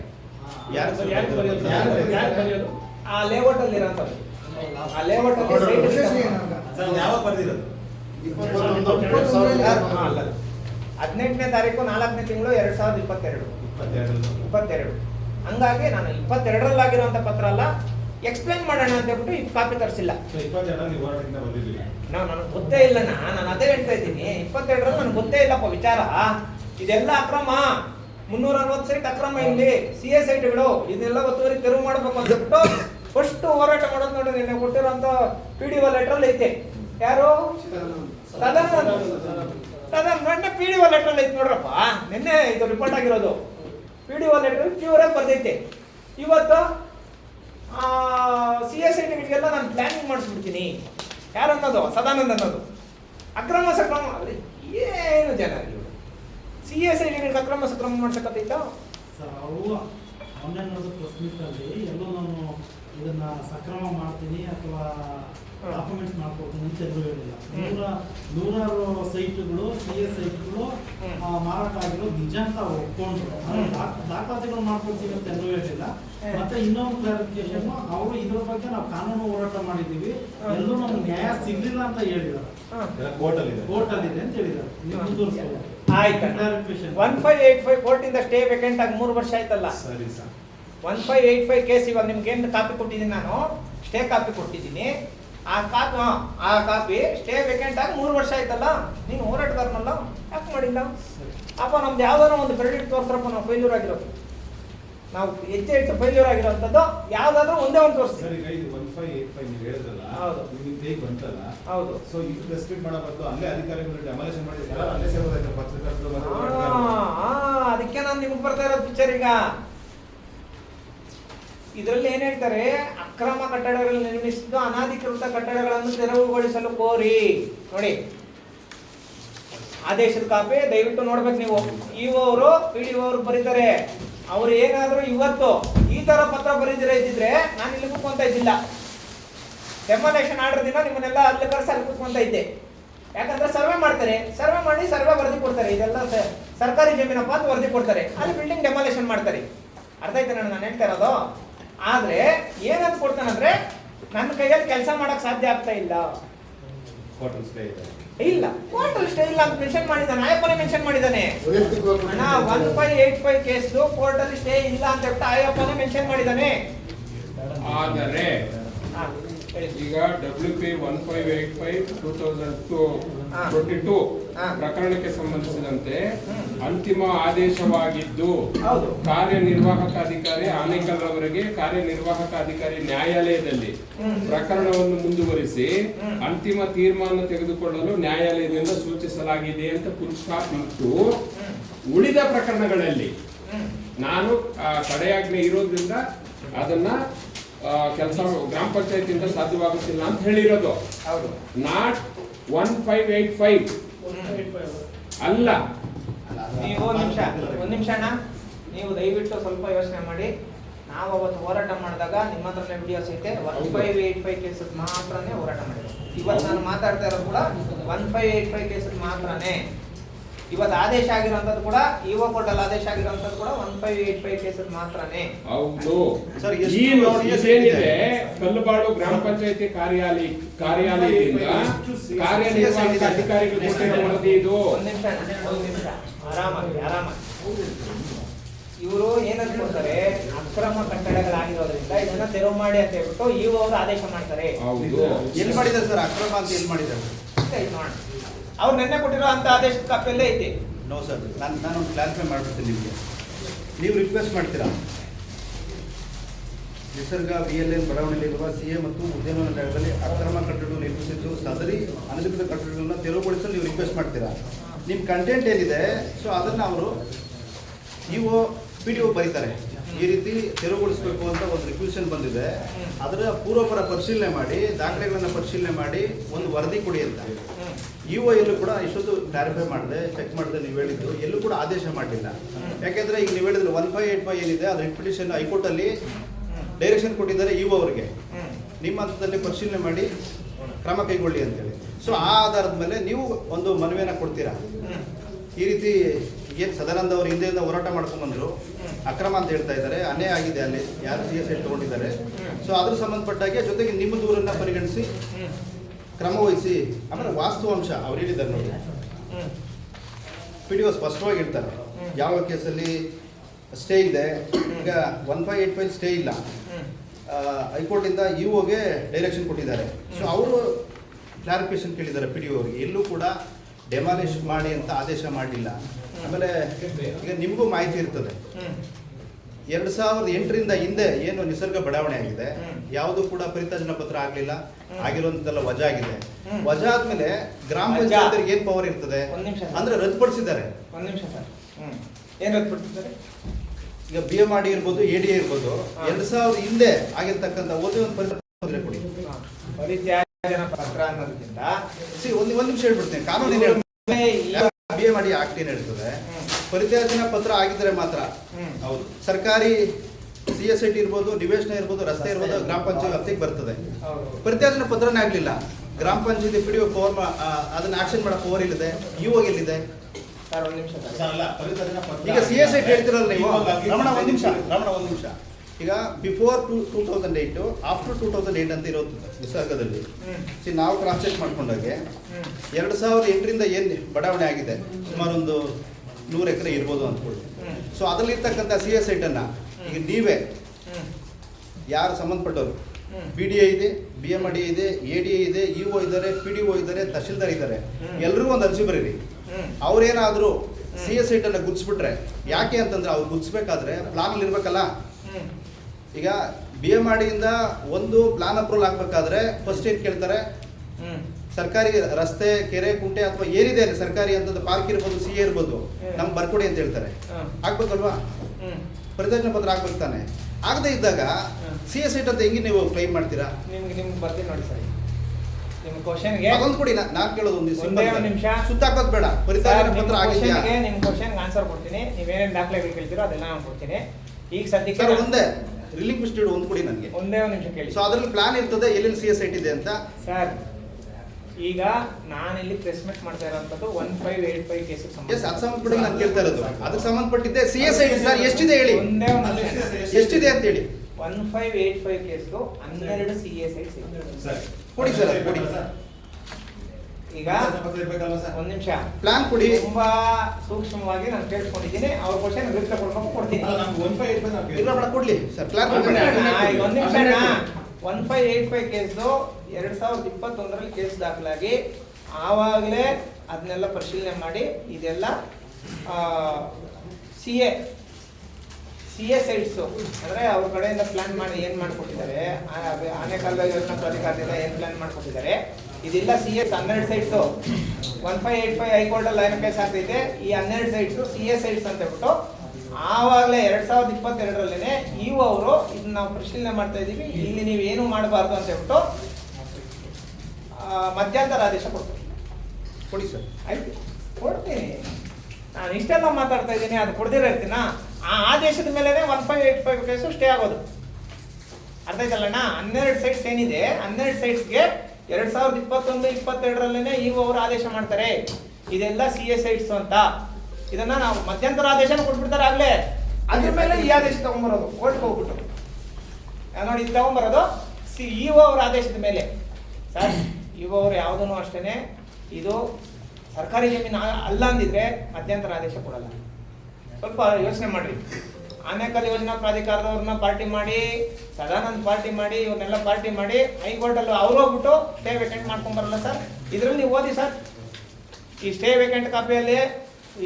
ಆ ಲೇಔಟ್ ಅಲ್ಲಿ ಇರೋಂಥದ್ದು ಆ ಲೇಔಟ್ ಅಲ್ಲಿ ಹದಿನೆಂಟನೇ ತಾರೀಕು ನಾಲ್ಕನೇ ತಿಂಗಳು ಎರಡ್ ಸಾವಿರದ ಇಪ್ಪತ್ತೆರಡು. ಇಪ್ಪತ್ತೆರಡು ಇಪ್ಪತ್ತೆರಡು ಹಂಗಾಗಿ ನಾನು ಇಪ್ಪತ್ತೆರಡರಲ್ಲಿ ಆಗಿರುವಂತ ಪತ್ರ ಅಲ್ಲ ಎಕ್ಸ್ಪ್ಲೈನ್ ಮಾಡೋಣ ಅಂತ ಹೇಳ್ಬಿಟ್ಟು ಈ ಕಾಪಿ ತರಿಸಿಲ್ಲ ನೀವು ನನಗೆ ಗೊತ್ತೇ ಇಲ್ಲ ನಾನು ಅದೇ ಹೇಳ್ತಾ ಇದ್ದೀನಿ ಇಪ್ಪತ್ತೆರಡರಲ್ಲಿ ನನಗೆ ಗೊತ್ತೇ ಇಲ್ಲಪ್ಪ ವಿಚಾರ ಇದೆಲ್ಲ ಅಕ್ರಮ ಮುನ್ನೂರ ಅರವತ್ತು ಸೈಟ್ ಅಕ್ರಮ ಇಲ್ಲಿ ಸಿ ಎ ಸೈಟ್ಗಳು ಇದೆಲ್ಲ ಒತ್ತುವರಿ ತೆರವು ಮಾಡಬೇಕು ಅಂತ ಹೇಳ್ಬಿಟ್ಟು ಫಸ್ಟ್ ಹೋರಾಟ ಮಾಡೋದು ನೋಡಿ ನಿನ್ನೆ ಕೊಟ್ಟಿರೋಂಥ ಪಿ ಡಿ ಒ ಲೆಟ್ರಲ್ಲಿ ಐತೆ ಯಾರು ಸದನ ಸದನ ಪಿ ಡಿ ಒ ಲೆಟ್ರಲ್ಲಿ ಐತೆ ನೋಡ್ರಪ್ಪ ನಿನ್ನೆ ಇದು ರಿಪೋರ್ಟ್ ಆಗಿರೋದು P D O letter pure ಆಗಿ ಬರ್ದೈತೆ ಇವತ್ತು ಸಿ ಎಸ್ ಐಟಿಗಳಿಗೆಲ್ಲ ನಾನು ಪ್ಲಾನಿಂಗ್ ಮಾಡಿಸ್ಬಿಡ್ತೀನಿ. ಯಾರು ಅನ್ನೋದು ಸದಾನಂದ ಅನ್ನೋದು ಅಕ್ರಮ ಸಕ್ರಮ ಏನು ಜನ ಸಿ ಎಸ್ ಐಟಿಗಳಿಗೆ ಅಕ್ರಮ ಸಕ್ರಮ ಮಾಡ್ಸಕತ್ತೈತ? ಮೊನ್ನೆ ನಡೆದ ಪ್ರೆಸ್ ಎಲ್ಲೋ ನಾನು ಇದನ್ನ ಸಕ್ರಮ ಮಾಡ್ತೀನಿ ಅಥವಾ. ಡಾಕ್ಯುಮೆಂಟ್ಸ್ ಮಾಡ್ಕೊಡ್ತೀನಿ ಅಂತ ಎಲ್ಲೂ ಹೇಳಿಲ್ಲ. ನೂರ ನೂರಾರು ಸೈಟ್ಗಳು ಸಿ ಎಸ್ ಸೈಟ್ಗಳು. ಮಾರಾಟ ಆಗಿರೋ ನಿಜ ಅಂತ ಒಪ್ಕೊಂಡ್ರು. ದಾಖಲಾತಿಗಳು ಮಾಡ್ಕೊಡ್ತೀನಿ ಅಂತ ಎಲ್ಲರೂ ಹೇಳಿಲ್ಲ. ಮತ್ತೆ ಇನ್ನೊಂದು ಕ್ಲಾರಿಫಿಕೇಶನ್ ಅವರು ಇದ್ರ ಬಗ್ಗೆ ನಾವು ಕಾನೂನು ಹೋರಾಟ ಮಾಡಿದ್ದೀವಿ. ಹ್ಮ್. ಎಲ್ಲೂ ನಮ್ಗೆ ನ್ಯಾಯ ಸಿಗ್ಲಿಲ್ಲ ಅಂತ ಹೇಳಿದ್ದಾರೆ. ಇದೆ ಕೋರ್ಟ್ ಅಲ್ಲಿ ಇದೆ ಅಂತ ಹೇಳಿದ್ದಾರೆ. ನೀವು clarification one five eight five ಕೋರ್ಟಿಂದ stay vacant ಆಗಿ ಮೂರು ವರ್ಷ ಆಯ್ತಲ್ಲ. ಸರಿ sir. One five eight five case ಇವಾಗ ನಿಮ್ಗೆ ಏನು ಕಾಪಿ ಕೊಟ್ಟಿದ್ದೀನಿ ನಾನು? ಸ್ಟೇ ಕಾಪಿ ಕೊಟ್ಟಿದ್ದೀನಿ. ಆ ಕಾಪಿ ಹಾ, ಆ ಕಾಪಿ ಸ್ಟೇ ವೇಕೆಂಟ್ ಆಗಿ ಮೂರು ವರ್ಷ ಆಯ್ತಲ್ಲ? ನೀನು ಹೋರಾಟಗಾರನಲ್ಲ. ಯಾಕೆ ಮಾಡಿಲ್ಲ? ಅಪ್ಪ ನಮ್ದು ಯಾವ್ದಾರ ಒಂದು ಕ್ರೆಡಿಟ್ ತೋರಿಸ್ರಪ್ಪ ನಾವು ಫೈಲ್ಯೂರ್ ಆಗಿರೋದು ನಾವು ಹೆಚ್ಚು ಹೆಚ್ಚು ಫೈಲ್ಯೂರ್ ಆಗಿರೋಂಥದ್ದು ಯಾವ್ದಾದ್ರೂ ಒಂದೇ ಒಂದು ತೋರಿಸ್ತೀವಿ ಸರ್ ಈಗ ಇದು ಒನ್ ಫೈವ್ ಏಟ್ ಫೈವ್ ನೀವು ಹೇಳಿದ್ರಲ್ಲ ಹೌದು. ನಿಮಗೆ ಹೇಗೆ ಬಂತಲ್ಲ? ಹೌದು. ಸೊ ಇದು ರೆಸ್ಪೆಕ್ಟ್ ಮಾಡೋ ಬದಲು ಅಲ್ಲೇ ಅಧಿಕಾರಿಗಳು ಡೆಮಾಲೇಷನ್ ಮಾಡಿ ಎಲ್ಲ ಅಲ್ಲೇ ಸೇರೋದಾಯ್ತು? ಪತ್ರಕರ್ತರು ಅದಕ್ಕೆ ನಾನು ನಿಮಗೆ ಬರ್ತಾ ಇರೋದು ಪಿಕ್ಚರ್ ಈಗ. ಇದರಲ್ಲಿ ಏನ್ ಹೇಳ್ತಾರೆ? ಅಕ್ರಮ ಕಟ್ಟಡಗಳನ್ನು ನಿರ್ಮಿಸಿದ್ದು ಅನಧಿಕೃತ ಕಟ್ಟಡಗಳನ್ನು ತೆರವುಗೊಳಿಸಲು ಕೋರಿ. ನೋಡಿ. ಆದೇಶದ ಕಾಪಿ ದಯವಿಟ್ಟು ನೋಡ್ಬೇಕು ನೀವು. ಇವರು ಅವರು ಪಿ ಡಿ ಅವರು ಬರೀತಾರೆ. ಅವ್ರು ಏನಾದರೂ ಇವತ್ತು ಈ ತರ ಪತ್ರ ಬರೀದಿರ ಇದ್ದಿದ್ರೆ ನಾನು ಇಲ್ಲಿ ಕೂತ್ಕೊಂತ ಇದ್ದಿಲ್ಲ. ಡೆಮಾಲೇಷನ್ ಆರ್ಡರ್ ದಿನ ನಿಮ್ಮನ್ನೆಲ್ಲ ಅಲ್ಲಿ ಕರೆಸಿ ಅಲ್ಲಿ ಕೂತ್ಕೊಂತ ಇದ್ದೆ. ಯಾಕಂದ್ರೆ ಸರ್ವೆ ಮಾಡ್ತಾರೆ. ಸರ್ವೆ ಮಾಡಿ ಸರ್ವೆ ವರದಿ ಕೊಡ್ತಾರೆ. ಇದೆಲ್ಲ ಸರ್ಕಾರಿ ಜಮೀನ ಪಾತ್ ವರದಿ ಕೊಡ್ತಾರೆ. ಅಲ್ಲಿ ಬಿಲ್ಡಿಂಗ್ ಡೆಮಾಲೇಷನ್ ಮಾಡ್ತಾರೆ. ಅರ್ಥ ಆಯ್ತಾ ನಾನು ಹೇಳ್ತಾ ಇರೋದು? ಆದ್ರೆ ಏನಂತ ಕೊಡ್ತಾನಂದ್ರೆ ನನ್ನ ಕೈಯಲ್ಲಿ ಕೆಲಸ ಮಾಡಕ್ ಸಾಧ್ಯ ಆಗ್ತಾ ಇಲ್ಲ. ಇಲ್ಲ. ಕ್ವಾರ್ಟರ್ ಸ್ಟೇ ಇಲ್ಲ ಅಂತ ಮೆನ್ಷನ್ ಮಾಡಿದ್ದಾನೆ. ಆಯಪ್ಪನೇ ಮೆನ್ಷನ್ ಮಾಡಿದ್ದಾನೆ. ಅಣ್ಣ ಒನ್ ಫೈವ್ ಏಟ್ ಫೈವ್ ಕೇಸ್ದು ಕೋರ್ಟಲ್ಲಿ ಸ್ಟೇ ಇಲ್ಲ ಅಂತ ಹೇಳ್ಬಿಟ್ಟು ಆಯಪ್ಪನೇ ಮೆನ್ಷನ್ ಮಾಡಿದ್ದಾನೆ. ಆದರೆ. ಈಗ W P one five eight five two thousand two. Twenty two ಪ್ರಕರಣಕ್ಕೆ ಸಂಬಂಧಿಸಿದಂತೆ ಅಂತಿಮ ಆದೇಶವಾಗಿದ್ದು ಕಾರ್ಯನಿರ್ವಾಹಕ ಅಧಿಕಾರಿ ಆನೇಕಲ್ ಅವರಿಗೆ ಕಾರ್ಯನಿರ್ವಾಹಕ ಅಧಿಕಾರಿ ನ್ಯಾಯಾಲಯದಲ್ಲಿ ಪ್ರಕರಣವನ್ನು ಮುಂದುವರಿಸಿ ಅಂತಿಮ ತೀರ್ಮಾನ ತೆಗೆದುಕೊಳ್ಳಲು ನ್ಯಾಯಾಲಯದಿಂದ ಸೂಚಿಸಲಾಗಿದೆ ಅಂತ ಸ್ಟಾಪ್ ಇಟ್ಟು ಉಳಿದ ಪ್ರಕರಣಗಳಲ್ಲಿ ನಾನು ಆ, ತಡೆಯಾಜ್ಞೆ ಇರೋದ್ರಿಂದ ಅದನ್ನ ಕೆಲಸ ಗ್ರಾಮ ಪಂಚಾಯತಿಯಿಂದ ಸಾಧ್ಯವಾಗುತ್ತಿಲ್ಲ ಅಂತ ಹೇಳಿರೋದು. Not one five eight five ಅಲ್ಲ. ನೀವು ಒಂದ್ ನಿಮಿಷ ಒಂದ್ ನಿಮಿಷ ಅಣ್ಣ. ನೀವು ದಯವಿಟ್ಟು ಸ್ವಲ್ಪ ಯೋಚನೆ ಮಾಡಿ. ನಾವು ಅವತ್ತು ಹೋರಾಟ ಮಾಡಿದಾಗ ನಿಮ್ಮ ಹತ್ರನೇ ವಿಡಿಯೋಸ್ ಐತೆ one five eight five cases ಮಾತ್ರನೇ ಹೋರಾಟ ಮಾಡಿದೆ ಇವತ್ತು ನಾನು ಮಾತಾಡ್ತಾ ಇರೋದು ಕೂಡ one five eight five cases ಮಾತ್ರನೇ. ಇವತ್ತು ಆದೇಶ ಆಗಿರೋಂಥದ್ದು ಕೂಡ ಇವ ಕೋರ್ಟಲ್ಲಿ ಆದೇಶ ಆಗಿರೋಂಥದ್ದು ಕೂಡ one five eight five cases ಮಾತ್ರನೇ. ಹೌದು. ಈ ನೋಟಿಸ್ ಏನಿದೆ? ಇದೆ? ಕಲ್ಲುಬಾಳು ಗ್ರಾಮ ಪಂಚಾಯತಿ ಕಾರ್ಯಾಲಯ ಕಾರ್ಯಾಲಯದಿಂದ ಕಾರ್ಯನಿರ್ವಾಹಕ ಅಧಿಕಾರಿಗಳು ಕೊಟ್ಟಿರೋ ವರದಿ ಇದು. ಒಂದ್ ನಿಮಿಷ ಒಂದು ನಿಮಿಷ. ಆರಾಮಾಗಿ ಆರಾಮಾಗಿ. ಇವರು ಏನಂತ ಕೊಡ್ತಾರೆ ಅಕ್ರಮ ಕಟ್ಟಡಗಳಾಗಿರೋದ್ರಿಂದ ಇದನ್ನ ತೆರವು ಮಾಡಿ ಅಂತ ಹೇಳ್ಬಿಟ್ಟು ಇವು ಅವರು ಆದೇಶ ಮಾಡ್ತಾರೆ. ಹೌದು. ಎಲ್ಲಿ ಮಾಡಿದ್ದಾರೆ ಸರ್? ಅಕ್ರಮ ಅಂತ ಎಲ್ಲಿ ಮಾಡಿದ್ದಾರೆ? ನೋಡಿ ಅವ್ರು ನೆನ್ನೆ ಕೊಟ್ಟಿರೋ ಅಂತ ಆದೇಶದ ಕಾಪಿಯಲ್ಲೇ ಐತಿ. ನೋ ಸರ್ ನಾನು, ನಾನೊಂದು ಕ್ಲಾರಿಫೈ ಮಾಡ್ಬಿಡ್ತೀನಿ ನಿಮಗೆ. ನೀವು ರಿಕ್ವೆಸ್ಟ್ ಮಾಡ್ತೀರಾ? ನಿಸರ್ಗ ಬಿ ಎಲ್ ಎನ್ ಬಡಾವಣೆಯಲ್ಲಿರುವ ಸಿ ಎ ಮತ್ತು ಉದ್ಯಮ ಜಾಗದಲ್ಲಿ ಅಕ್ರಮ ಕಟ್ಟಡ ನಿರ್ಮಿಸಿದ್ದು ಸದರಿ ಅನಧಿಕೃತ ಕಟ್ಟಡಗಳನ್ನ ತೆರವುಗೊಳಿಸಲು ನೀವು ರಿಕ್ವೆಸ್ಟ್ ಮಾಡ್ತೀರಾ? ನಿಮ್ಮ ಕಂಟೆಂಟ್ ಏನಿದೆ ಸೊ ಅದನ್ನು ಅವರು ನೀವು ಪಿ ಡಿ ಒ ಬರೀತಾರೆ. ಈ ರೀತಿ ತೆರವುಗೊಳಿಸಬೇಕು ಅಂತ ಒಂದು ರಿಕ್ವೆಷನ್ ಬಂದಿದೆ. ಅದರ ಪೂರ್ವಪರ ಪರಿಶೀಲನೆ ಮಾಡಿ, ದಾಖಲೆಗಳನ್ನು ಪರಿಶೀಲನೆ ಮಾಡಿ ಒಂದು ವರದಿ ಕೊಡಿ ಅಂತ. ಇ ಒ ಎಲ್ಲೂ ಕೂಡ ಇಷ್ಟೊಂದು ಕ್ಲಾರಿಫೈ ಮಾಡಿದೆ ಚೆಕ್ ಮಾಡಿದೆ, ನೀವು ಹೇಳಿದ್ದು. ಎಲ್ಲೂ ಕೂಡ ಆದೇಶ ಮಾಡಲಿಲ್ಲ. ಯಾಕೆಂದ್ರೆ ಈಗ ನೀವು ಹೇಳಿದ್ರೆ ಒನ್ ಫೈವ್ ಏಟ್ ಫೈವ್ ಏನಿದೆ ಅದು ರಿಪಿಟೇಷನ್ ಹೈಕೋರ್ಟಲ್ಲಿ ಡೈರೆಕ್ಷನ್ ಕೊಟ್ಟಿದ್ದಾರೆ ಇ ಅವರಿಗೆ. ನಿಮ್ಮ ಹಂತದಲ್ಲಿ ಪರಿಶೀಲನೆ ಮಾಡಿ ಕ್ರಮ ಕೈಗೊಳ್ಳಿ ಅಂತೇಳಿ. ಸೊ ಆ ಆಧಾರದ ಮೇಲೆ ನೀವು ಒಂದು ಮನವಿಯನ್ನು ಕೊಡ್ತೀರಾ? ಈ ರೀತಿ ಏನು ಸದಾನಂದ ಅವರು ಹಿಂದೆಯಿಂದ ಹೋರಾಟ ಮಾಡ್ಕೊಂಡು ಬಂದರು. ಅಕ್ರಮ ಅಂತ ಹೇಳ್ತಾ ಇದ್ದಾರೆ. ಅನ್ಯಾಯ ಆಗಿದೆ ಅಲ್ಲಿ. ಯಾರು ಸಿ ಎಸ್ ತಗೊಂಡಿದ್ದಾರೆ. ಸೊ ಅದ್ರ ಸಂಬಂಧಪಟ್ಟಾಗೆ ಜೊತೆಗೆ ನಿಮ್ಮ ದೂರನ್ನ ಪರಿಗಣಿಸಿ, ಕ್ರಮ ವಹಿಸಿ. ಆಮೇಲೆ ವಾಸ್ತವಾಂಶ ಅವ್ರು ಹೇಳಿದ್ದಾರೆ ನೋಡಿ. ಪಿ ಡಿ ಒ ಸ್ಪಷ್ಟವಾಗಿ ಇರ್ತಾರೆ ಯಾವ ಕೇಸಲ್ಲಿ ಸ್ಟೇ ಇದೆ. ಈಗ one five eight five stay ಇಲ್ಲ. ಹೈಕೋರ್ಟ್ ಹೈಕೋರ್ಟಿಂದ ಇ ಓಗೆ ಡೈರೆಕ್ಷನ್ ಕೊಟ್ಟಿದ್ದಾರೆ. ಸೊ ಅವರು ಕ್ಲಾರಿಫಿಕೇಶನ್ ಕೇಳಿದ್ದಾರೆ ಪಿ ಡಿ ಅವರಿಗೆ. ಎಲ್ಲೂ ಕೂಡ ಡೆಮಾಲಿಷ್ ಮಾಡಿ ಅಂತ ಆದೇಶ ಮಾಡಲಿಲ್ಲ. ಆಮೇಲೆ ಈಗ ನಿಮಗೂ ಮಾಹಿತಿ ಇರ್ತದೆ ಎರಡ್ ಸಾವಿರದ ಎಂಟರಿಂದ ಹಿಂದೆ ಏನು ನಿಸರ್ಗ ಬಡಾವಣೆ ಆಗಿದೆ. ಯಾವುದು ಕೂಡ ಪರಿತಾಜನ ಪತ್ರ ಆಗಲಿಲ್ಲ. ಆಗಿರುವಂತೆಲ್ಲ ವಜಾ ಆಗಿದೆ. ವಜಾ ಆದ್ಮೇಲೆ ಗ್ರಾಮ ಪಂಚಾಯತ್ ಏನ್ ಪವರ್ ಇರ್ತದೆ ಒಂದ್ ನಿಮಿಷ ಸರ್. ಅಂದ್ರೆ ರದ್ದುಪಡಿಸಿದ್ದಾರೆ ಒಂದ್ ನಿಮಿಷ ಸರ್ ಹ್ಮ್ ಏನ್ ರದ್ದುಪಡಿಸಿದ್ದಾರೆ ಈಗ ಬಿ ಎಂ ಆರ್ ಡಿ ಇರ್ಬೋದು ಎ ಡಿ ಇರ್ಬೋದು. ಎರಡ್ ಸಾವಿರದ ಹಿಂದೆ ಆಗಿರ್ತಕ್ಕಂಥ ಓದಿ ಒಂದು ಪರಿತಾಜನ ಕೊಡಿ ಪತ್ರ ಅನ್ನೋದಕ್ಕಿಂತ ಸಿ ಒಂದ್ ಒಂದ್ ನಿಮಿಷ ಹೇಳ್ಬಿಡ್ತೀನಿ ಕಾನೂನು ಬಿ ಎ ಮಾಡಿ ಆಕ್ಟ್ ಏನ್ ಹೇಳ್ತದೆ. ಪರಿತ್ಯಾಜನ ಪತ್ರ ಆಗಿದ್ರೆ ಮಾತ್ರ. ಹೌದು. ಸರ್ಕಾರಿ ಸಿ ಎಸ್ ಐ ಟಿ ಇರ್ಬೋದು ನಿವೇಶನ ಇರ್ಬೋದು ರಸ್ತೆ ಇರ್ಬೋದು ಗ್ರಾಮ ಪಂಚಾಯತ್ ವ್ಯಾಪ್ತಿಗೆ ಬರ್ತದೆ. ಪರಿತ್ಯಾಜನ ಪತ್ರನೇ ಆಗ್ಲಿಲ್ಲ. ಗ್ರಾಮ ಪಂಚಾಯತಿ ಪಿ ಡಿ ಪವರ್ ಅದನ್ನ ಆಕ್ಷನ್ ಮಾಡೋ ಪವರ್ ಇಲ್ಲಿದೆ ಯು ಎಲ್ಲಿದೆ? ಸರ್ ಒಂದ್ ನಿಮಿಷ ಸರ್. ಸರ್, ಅಲ್ಲ, ಪರಿಸರನ ಪತ್ರ ಈಗ ಸಿ ಎಸ್ ಐಟಿ ಹೇಳ್ತಿರಲ್ಲ ನೀವು. ಇವಾಗ ರಮಣ ಒಂದ್ ನಿಮಿಷ. ರಮಣ ಒಂದ್ ನಿಮಿಷ. ಈಗ before to two thousand eight after two thousand eight ಅಂತ ಇರೋದು ನಿಸರ್ಗದಲ್ಲಿ ಸಿ ನಾವು ಕ್ರಾಸ್ ಚೆಕ್ ಮಾಡ್ಕೊಂಡಾಗೆ ಎರಡು ಸಾವಿರದ ಎಂಟರಿಂದ ಏನು ಬಡಾವಣೆ ಆಗಿದೆ? ಸುಮಾರು ಒಂದು ನೂರು ಎಕರೆ ಇರ್ಬೋದು ಅಂದ್ಕೊಳ್ಳಿ. ಸೊ ಅದರಲ್ಲಿರ್ತಕ್ಕಂಥ ಸಿ ಎಸ್ ಐಟನ್ನು ಈಗ ನೀವೇ ಯಾರು ಸಂಬಂಧಪಟ್ಟವರು. ಬಿ ಡಿ ಎ ಇದೆ ಬಿ ಎಂ ಡಿ ಇದೆ ಎ ಡಿ ಎ ಇದೆ ಇ ಒ ಇದ್ದಾರೆ ಪಿ ಡಿ ಒ ಇದ್ದಾರೆ ತಹಶೀಲ್ದಾರ್ ಇದ್ದಾರೆ. ಎಲ್ಲರಿಗೂ ಎಲ್ರಿಗೂ ಒಂದು ಅರ್ಜಿ ಬರೀರಿ. ಅವ್ರೇನಾದರೂ ಸಿ ಎಸ್ ಐಟನ್ನು ಗುರ್ಸ್ಬಿಟ್ರೆ ಯಾಕೆ ಅಂತಂದ್ರೆ ಅವ್ರು ಗುರ್ಸ್ಬೇಕಾದ್ರೆ ಪ್ಲಾನ್ ಇರ್ಬೇಕಲ್ಲ ಈಗ ಬಿ ಎ ಡಿಯಿಂದ ಒಂದು ಪ್ಲಾನ್ ಅಪ್ರೂವಲ್ ಆಗ್ಬೇಕಾದ್ರೆ ಫಸ್ಟ್ ಏನ್ ಕೇಳ್ತಾರೆ? ಸರ್ಕಾರಿ ರಸ್ತೆ ಕೆರೆ ಕುಂಟೆ ಅಥವಾ ಏನಿದೆ ಸರ್ಕಾರಿ ಅಂತದ್ದು ಪಾರ್ಕ್ ಇರ್ಬೋದು ಸಿ ಎ ಇರ್ಬೋದು. ನಮ್ಗೆ ಬರ್ಕೊಡಿ ಅಂತ ಹೇಳ್ತಾರೆ. ಆಗ್ಬೇಕಲ್ವಾ? ಪರಿದರ್ಶನ ಪತ್ರ ಆಗ್ಬೇಕು ತಾನೆ ಆಗದೆ ಇದ್ದಾಗ. ಸಿ ಎಸ್ ಐಟ್ ಅಂತ ಹೆಂಗೆ ನೀವು ಕ್ಲೈಮ್ ಮಾಡ್ತೀರಾ? ನಿಮ್ಗೆ ನಿಮ್ಗೆ ಬರ್ತೀನಿ ನೋಡಿ ಸರ್. ನಿಮ್ಮ ಕ್ವಶನ್ಗೆ ಅದೊಂದು ಕೊಡಿ ನಾನ್ ಕೇಳೋದು ಒಂದು ನಿಮಿಷ. ಸುತ್ತಾಕೋದ್ ಬೇಡ. ಪರಿದರ್ಶನ ಪತ್ರ ಆಗಿದೆಯಾ? ನಿಮ್ಮ ಕ್ವಶನ್ಗೆ ಆನ್ಸರ್ ಕೊಡ್ತೀನಿ. ನೀವೇನೇನು ದಾಖಲೆಗಳು ಕೇಳ್ತೀರೋ ಅದೆಲ್ಲ ನಾನು ಕೊಡ್ತೀನಿ. ಈಗ ಸದ್ಯಕ್ಕೆ ಒಂದೇ. ರಿಲಿಂಕ್ವಿಸ್ಟ್ ಒಂದು ಕೊಡಿ ನನಗೆ. ಒಂದೇ ಒಂದು ನಿಮಿಷ ಕೇಳಿ. ಸೊ ಅದರಲ್ಲಿ ಪ್ಲಾನ್ ಇರ್ತದೆ ಎಲ್ಲೆಲ್ಲಿ ಸಿ ಎಸ್ ಟಿ ಇದೆ ಅಂತ. ಸರ್ ಈಗ ನಾನಿಲ್ಲಿ ಪ್ರೆಸ್ ಮೀಟ್ ಮಾಡ್ತಾ ಇರೋಂಥದ್ದು ಒನ್ ಫೈವ್ ಏಟ್ ಫೈವ್ ಕೇಸಿಗೆ ಎಸ್ ಅದು ಸಂಬಂಧ. ಸಂಬಂಧಪಟ್ಟ ನಾನು ಕೇಳ್ತಾ ಇರೋದು. ಅದಕ್ಕೆ ಸಂಬಂಧಪಟ್ಟಿದ್ದೆ. ಸಿ ಎಸ್ ಐ ಸರ್ ಎಷ್ಟಿದೆ ಹೇಳಿ? ಒಂದೇ ಒಂದು ನಿಮಿಷ. ಎಷ್ಟಿದೆ ಅಂತ ಹೇಳಿ. ಒನ್ ಫೈವ್ ಏಟ್ ಫೈವ್ ಕೇಸ್ದು ಹನ್ನೆರಡು ಸಿ ಎಸ್ ಐ ಸರ್ ಕೊಡಿ ಸರ್, ಕೊಡಿ. ಈಗ ಒಂದ್ ನಿಮಿಷ. ಪ್ಲಾನ್ ಕೊಡಿ. ತುಂಬಾ ಸೂಕ್ಷ್ಮವಾಗಿ ನಾನು ಕೇಳಿಸ್ಕೊಂಡಿದ್ದೀನಿ. ಅವ್ರ ಕ್ವಶನ್ ರಿಪ್ಲೈ ಕೊಡ್ಕೊಂಡು ಕೊಡ್ತೀನಿ. ಇಲ್ಲ ಮೇಡಮ್ ಕೊಡ್ಲಿ. ಸರ್ ಪ್ಲಾನ್ ಒಂದ್ ನಿಮಿಷ ಒನ್ ಫೈವ್ ಏಟ್ ಫೈವ್ ಕೇಸ್ದು ಎರಡ್ ಸಾವಿರದ ಇಪ್ಪತ್ತೊಂದರಲ್ಲಿ ಕೇಸ್ ದಾಖಲಾಗಿ ಆವಾಗಲೇ ಅದನ್ನೆಲ್ಲ ಪರಿಶೀಲನೆ ಮಾಡಿ ಇದೆಲ್ಲ C A C A sites ಅಂದರೆ ಅವ್ರ ಕಡೆಯಿಂದ ಪ್ಲಾನ್ ಮಾಡಿ ಏನು ಮಾಡಿಕೊಟ್ಟಿದ್ದಾರೆ ಕಾಲದಾಗ ಯೋಜನಾ ಪ್ರಾಧಿಕಾರದಿಂದ ಏನು ಪ್ಲಾನ್ ಮಾಡಿಕೊಟ್ಟಿದ್ದಾರೆ. ಇದೆಲ್ಲ ಸಿ ಎಸ್ ಹನ್ನೆರಡು sites one five eight five ಹೈಕೋರ್ಟಲ್ಲಿ line case ಆಗ್ತೈತೆ. ಈ ಹನ್ನೆರಡು ಸೈಟ್ಸು ಸಿ ಎಸ್ ಸೈಟ್ಸ್ ಅಂತ ಹೇಳ್ಬಿಟ್ಟು ಆವಾಗಲೇ ಎರಡು ಸಾವಿರದ ಇಪ್ಪತ್ತೆರಡರಲ್ಲೇ ಇವು ಅವರು ಇದನ್ನ ನಾವು ಪರಿಶೀಲನೆ ಮಾಡ್ತಾ ಇದ್ದೀವಿ ಇಲ್ಲಿ ನೀವು ಏನು ಮಾಡಬಾರ್ದು ಅಂತ ಹೇಳ್ಬಿಟ್ಟು ಮಧ್ಯಂತರ ಆದೇಶ ಕೊಡ್ತೀನಿ ಕೊಡಿ ಸರ್. ಆಯ್ತು. ಕೊಡ್ತೀನಿ. ನಾನು ಇಷ್ಟೆಲ್ಲ ಮಾತಾಡ್ತಾ ಇದ್ದೀನಿ ಅದು ಕೊಡ್ದಿರೋ ಇರ್ತೀನ? ಆ ಆದೇಶದ ಮೇಲೆ one five eight five case stay ಆಗೋದು. ಅರ್ಥ ಆಯ್ತಲ್ಲಣ್ಣ ಹನ್ನೆರಡು ಸೈಟ್ಸ್ ಏನಿದೆ? ಹನ್ನೆರಡು ಸೈಟ್ಸ್ಗೆ ಎರಡ್ ಸಾವಿರದ ಇಪ್ಪತ್ತೊಂದು ಇಪ್ಪತ್ತೆರಡರಲ್ಲೇ ಇವು ಅವರು ಆದೇಶ ಮಾಡ್ತಾರೆ. ಇದೆಲ್ಲ ಸಿ ಎಸ್ ಐಟ್ಸ್ ಅಂತ. ಇದನ್ನ ನಾವು ಮಧ್ಯಂತರ ಆದೇಶನ ಕೊಟ್ಬಿಡ್ತಾರೆ ಆಗ್ಲೇ. ಅದ್ರ ಮೇಲೆ ಈ ಆದೇಶ ತಗೊಂಬರೋದು ಕೋರ್ಟ್ಗೆ ಹೋಗ್ಬಿಟ್ಟು. ನೋಡಿ ಇದು ತಗೊಂಬರೋದು ಸಿ ಇ ಅವ್ರ ಆದೇಶದ ಮೇಲೆ. ಸರ್ ಇಒ ಅವ್ರು ಯಾವುದೂ ಅಷ್ಟೇನೆ. ಇದು ಸರ್ಕಾರಿ ಜಮೀನು ಅಲ್ಲ ಅಂದಿದ್ರೆ ಮಧ್ಯಂತರ ಆದೇಶ ಕೊಡಲ್ಲ. ಸ್ವಲ್ಪ ಯೋಚನೆ ಮಾಡ್ರಿ. ಆನೇಕಲ್ ಯೋಜನಾ ಪ್ರಾಧಿಕಾರದವ್ರನ್ನ ಪಾರ್ಟಿ ಮಾಡಿ, ಸದಾನಂದ್ ಪಾರ್ಟಿ ಮಾಡಿ ಇವನ್ನೆಲ್ಲ ಪಾರ್ಟಿ ಮಾಡಿ ಹೈಕೋರ್ಟಲ್ಲಿ ಅವ್ರು ಹೋಗ್ಬಿಟ್ಟು ಸ್ಟೇ ವೇಕೆಂಟ್ ಮಾಡ್ಕೊಂಬರಲ್ಲ ಸರ್. ಇದರಲ್ಲಿ ನೀವು ಓದಿ ಸರ್. ಈ ಸ್ಟೇ ವೇಕೆಂಟ್ ಕಾಪಿಯಲ್ಲಿ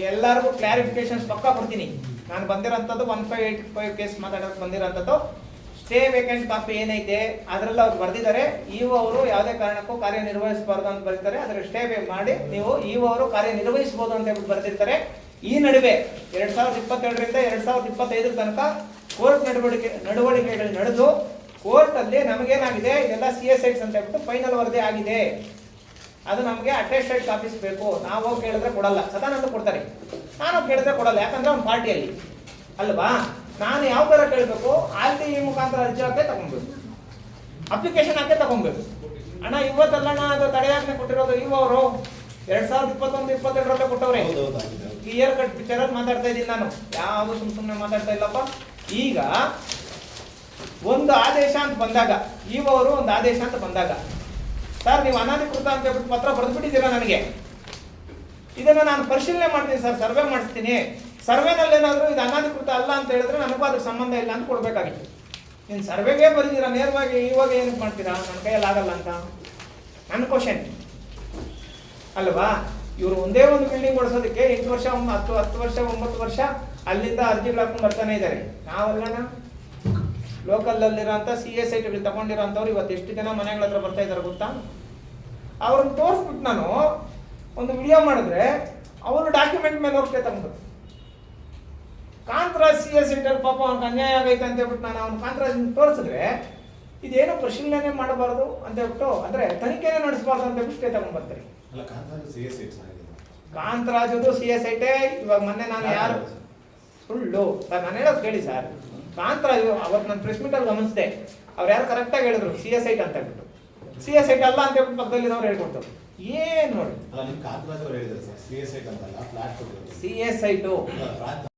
ಎಲ್ಲರಿಗೂ ಕ್ಲಾರಿಫಿಕೇಶನ್ಸ್ ಪಕ್ಕ ಕೊಡ್ತೀನಿ. ನಾನು ಬಂದಿರೋಂಥದ್ದು one five eight five case ಮಾತಾಡೋಕೆ ಬಂದಿರೋಂಥದ್ದು. ಸ್ಟೇ ವೇಕೆಂಟ್ ಕಾಪಿ ಏನೈತೆ, ಅದರಲ್ಲಿ ಅವ್ರು ಬರೆದಿದ್ದಾರೆ. ಇವು ಅವರು ಯಾವುದೇ ಕಾರಣಕ್ಕೂ ಕಾರ್ಯನಿರ್ವಹಿಸಬಾರ್ದು ಅಂತ ಬರೀತಾರೆ. ಅದರ ಸ್ಟೇ ಮಾಡಿ, ನೀವು ಇವು ಅವರು ಕಾರ್ಯನಿರ್ವಹಿಸಬಹುದು ಅಂತ ಹೇಳ್ಬಿಟ್ಟು ಬರೆದಿರ್ತಾರೆ. ಈ ನಡುವೆ ಎರಡ್ ಸಾವಿರದ ಇಪ್ಪತ್ತೆರಡರಿಂದ ಎರಡ್ ಸಾವಿರದ ಇಪ್ಪತ್ತೈದರ ತನಕ ಕೋರ್ಟ್ ನಡವಳಿಕೆ, ನಡವಳಿಕೆಗಳು ನಡೆದು ಕೋರ್ಟ್ ಅಲ್ಲಿ ನಮಗೇನಾಗಿದೆ? ಇದೆಲ್ಲ ಸಿ ಎಸ್ ಐಟ್ಸ್ ಅಂತ ಹೇಳ್ಬಿಟ್ಟು ಫೈನಲ್ ವರದಿ ಆಗಿದೆ. ಅದು ನಮಗೆ ಅಟೆಸ್ಟೆಡ್ ಕಾಪೀಸ್ ಬೇಕು. ನಾವು ಹೋಗಿ ಕೇಳಿದ್ರೆ ಕೊಡಲ್ಲ. ಸದಾನಂದ ಕೊಡ್ತಾರೆ. ನಾನು ಕೇಳಿದ್ರೆ ಕೊಡಲ್ಲ. ಯಾಕಂದ್ರೆ ಅವ್ನ ಪಾರ್ಟಿಯಲ್ಲಿ. ಅಲ್ವಾ? ನಾನು ಯಾವ ಥರ ಕೇಳಬೇಕು? ಆರ್ ಟಿ ಇ ಮುಖಾಂತರ ಅರ್ಜಿ ಹಾಕೇ ತಗೊಬೇಕು ಅಪ್ಲಿಕೇಶನ್ ಹಾಕೇ ತಗೊಬೇಕು ಅಣ್ಣ ಇವತ್ತಲ್ಲಣ್ಣ ಅದು ತಡೆಯಾಜ್ಞೆ ಕೊಟ್ಟಿರೋದು ಇವರು ಎರಡು ಸಾವಿರದ ಇಪ್ಪತ್ತೊಂದು, ಇಪ್ಪತ್ತೆರಡರಲ್ಲೇ ಕೊಟ್ಟವ್ರೆ. ಕ್ಲಿಯರ್ ಕಟ್ ಪಿಕ್ಚರ್ ಅಲ್ಲಿ ಮಾತಾಡ್ತಾ ಇದ್ದೀನಿ ನಾನು. ಯಾವುದು ಸುಮ್ ಸುಮ್ಮನೆ ಮಾತಾಡ್ತಾ ಇಲ್ಲಪ್ಪ? ಈಗ ಒಂದು ಆದೇಶ ಅಂತ ಬಂದಾಗ ಇವರು ಒಂದು ಆದೇಶ ಅಂತ ಬಂದಾಗ, ಸರ್ ನೀವು ಅನಧಿಕೃತ ಅಂತ ಹೇಳ್ಬಿಟ್ಟು ಪತ್ರ ಬರೆದ್ಬಿಟ್ಟಿದ್ದೀರಾ ನನಗೆ? ಇದನ್ನ ನಾನು ಪರಿಶೀಲನೆ ಮಾಡ್ತೀನಿ ಸರ್, ಸರ್ವೆ ಮಾಡಿಸ್ತೀನಿ. ಸರ್ವೆನಲ್ಲಿ ಏನಾದರೂ ಇದು ಅನಧಿಕೃತ ಅಲ್ಲ ಅಂತ ಹೇಳಿದ್ರೆ ನನಗೂ ಅದಕ್ಕೆ ಸಂಬಂಧ ಇಲ್ಲ ಅಂತ ಕೊಡ್ಬೇಕಾಗಿತ್ತು. ನೀನು ಸರ್ವೆಗೆ ಬರೀದಿರ? ನೇರವಾಗಿ ಇವಾಗ ಏನಕ್ಕೆ ಮಾಡ್ತೀರಾ? ನನ್ನ ಕೈಯಲ್ಲಿ ಆಗಲ್ಲ ಅಂತ? ನನ್ನ ಕ್ವಶನ್ ಅಲ್ವಾ? ಇವರು ಒಂದೇ ಒಂದು ಬಿಲ್ಡಿಂಗ್ ಕೊಡಿಸೋದಕ್ಕೆ ಎಂಟು ವರ್ಷ ಹತ್ತು ಹತ್ತು ವರ್ಷ, ಒಂಬತ್ತು ವರ್ಷ ಅಲ್ಲಿಂದ ಅರ್ಜಿಗಳು ಹಾಕೊಂಡು ಬರ್ತಾನೆ ಇದ್ದಾರೆ ನಾವಲ್ಲಣ್ಣ ಲೋಕಲಲ್ಲಿರೋಂಥ ಸಿ ಎಸ್ ಐಟಿಗಳು ತಗೊಂಡಿರೋಂಥವ್ರು ಇವತ್ತು ಎಷ್ಟು ಜನ ಮನೆಗಳ ಹತ್ರ ಬರ್ತಾ ಇದ್ದಾರೆ ಗೊತ್ತಾ? ಅವ್ರನ್ನ ತೋರಿಸ್ಬಿಟ್ಟು ನಾನು ಒಂದು ವಿಡಿಯೋ ಮಾಡಿದ್ರೆ ಅವರು ಡಾಕ್ಯುಮೆಂಟ್ ಮೇಲೆ ಹೋಗ್ತೇ ತಗೊಂಡು ಕಾಂತರಾಜ್ ಸಿ ಎಸ್ ಐಟಲ್ಲಿ ಪಾಪ ಅವ್ನಿಗೆ ಅನ್ಯಾಯ ಆಗೈತೆ ಅಂತ ಹೇಳ್ಬಿಟ್ಟು ನಾನು ಅವ್ನು ಕಾಂತರಾಜ್ ತೋರಿಸಿದ್ರೆ ಇದೇನು ಪರಿಶೀಲನೆ ಮಾಡಬಾರ್ದು ಅಂತ ಹೇಳ್ಬಿಟ್ಟು, ಅಂದ್ರೆ ತನಿಖೆನೇ ನಡೆಸಬಾರ್ದು ಅಂತ ಹೇಳ್ಬಿಟ್ಟು ಸ್ಟೇ ತಗೊಂಡ್ಬರ್ತಾರೆ ಕಾಂತರಾಜದು ಸಿ ಎಸ್ ಐಟೆ ಇವಾಗ ಮೊನ್ನೆ ನಾನು ಯಾರು ಸುಳ್ಳು. ಸರ್ ನಾನು ಹೇಳೋದು ಕೇಳಿ ಸರ್. ಕಾಂತರಾಜು ಅವತ್ತು ನಾನು ಪ್ರೆಸ್ ಮೀಟಲ್ಲಿ ಗಮನಿಸಿದೆ. ಅವ್ರು ಯಾರು ಕರೆಕ್ಟಾಗಿ ಹೇಳಿದ್ರು ಸಿ ಎಸ್ ಐಟ್ ಅಂತ ಹೇಳ್ಬಿಟ್ಟು. ಸಿ ಎಸ್ ಐಟ್ ಅಲ್ಲ ಅಂತ ಹೇಳ್ಬಿಟ್ಟು ಪಕ್ಕದಲ್ಲಿದ್ದವ್ರು ಹೇಳ್ಕೊಡ್ತಾರೆ ಏನು ನೋಡಿ. ಅವ್ರು C S I C S I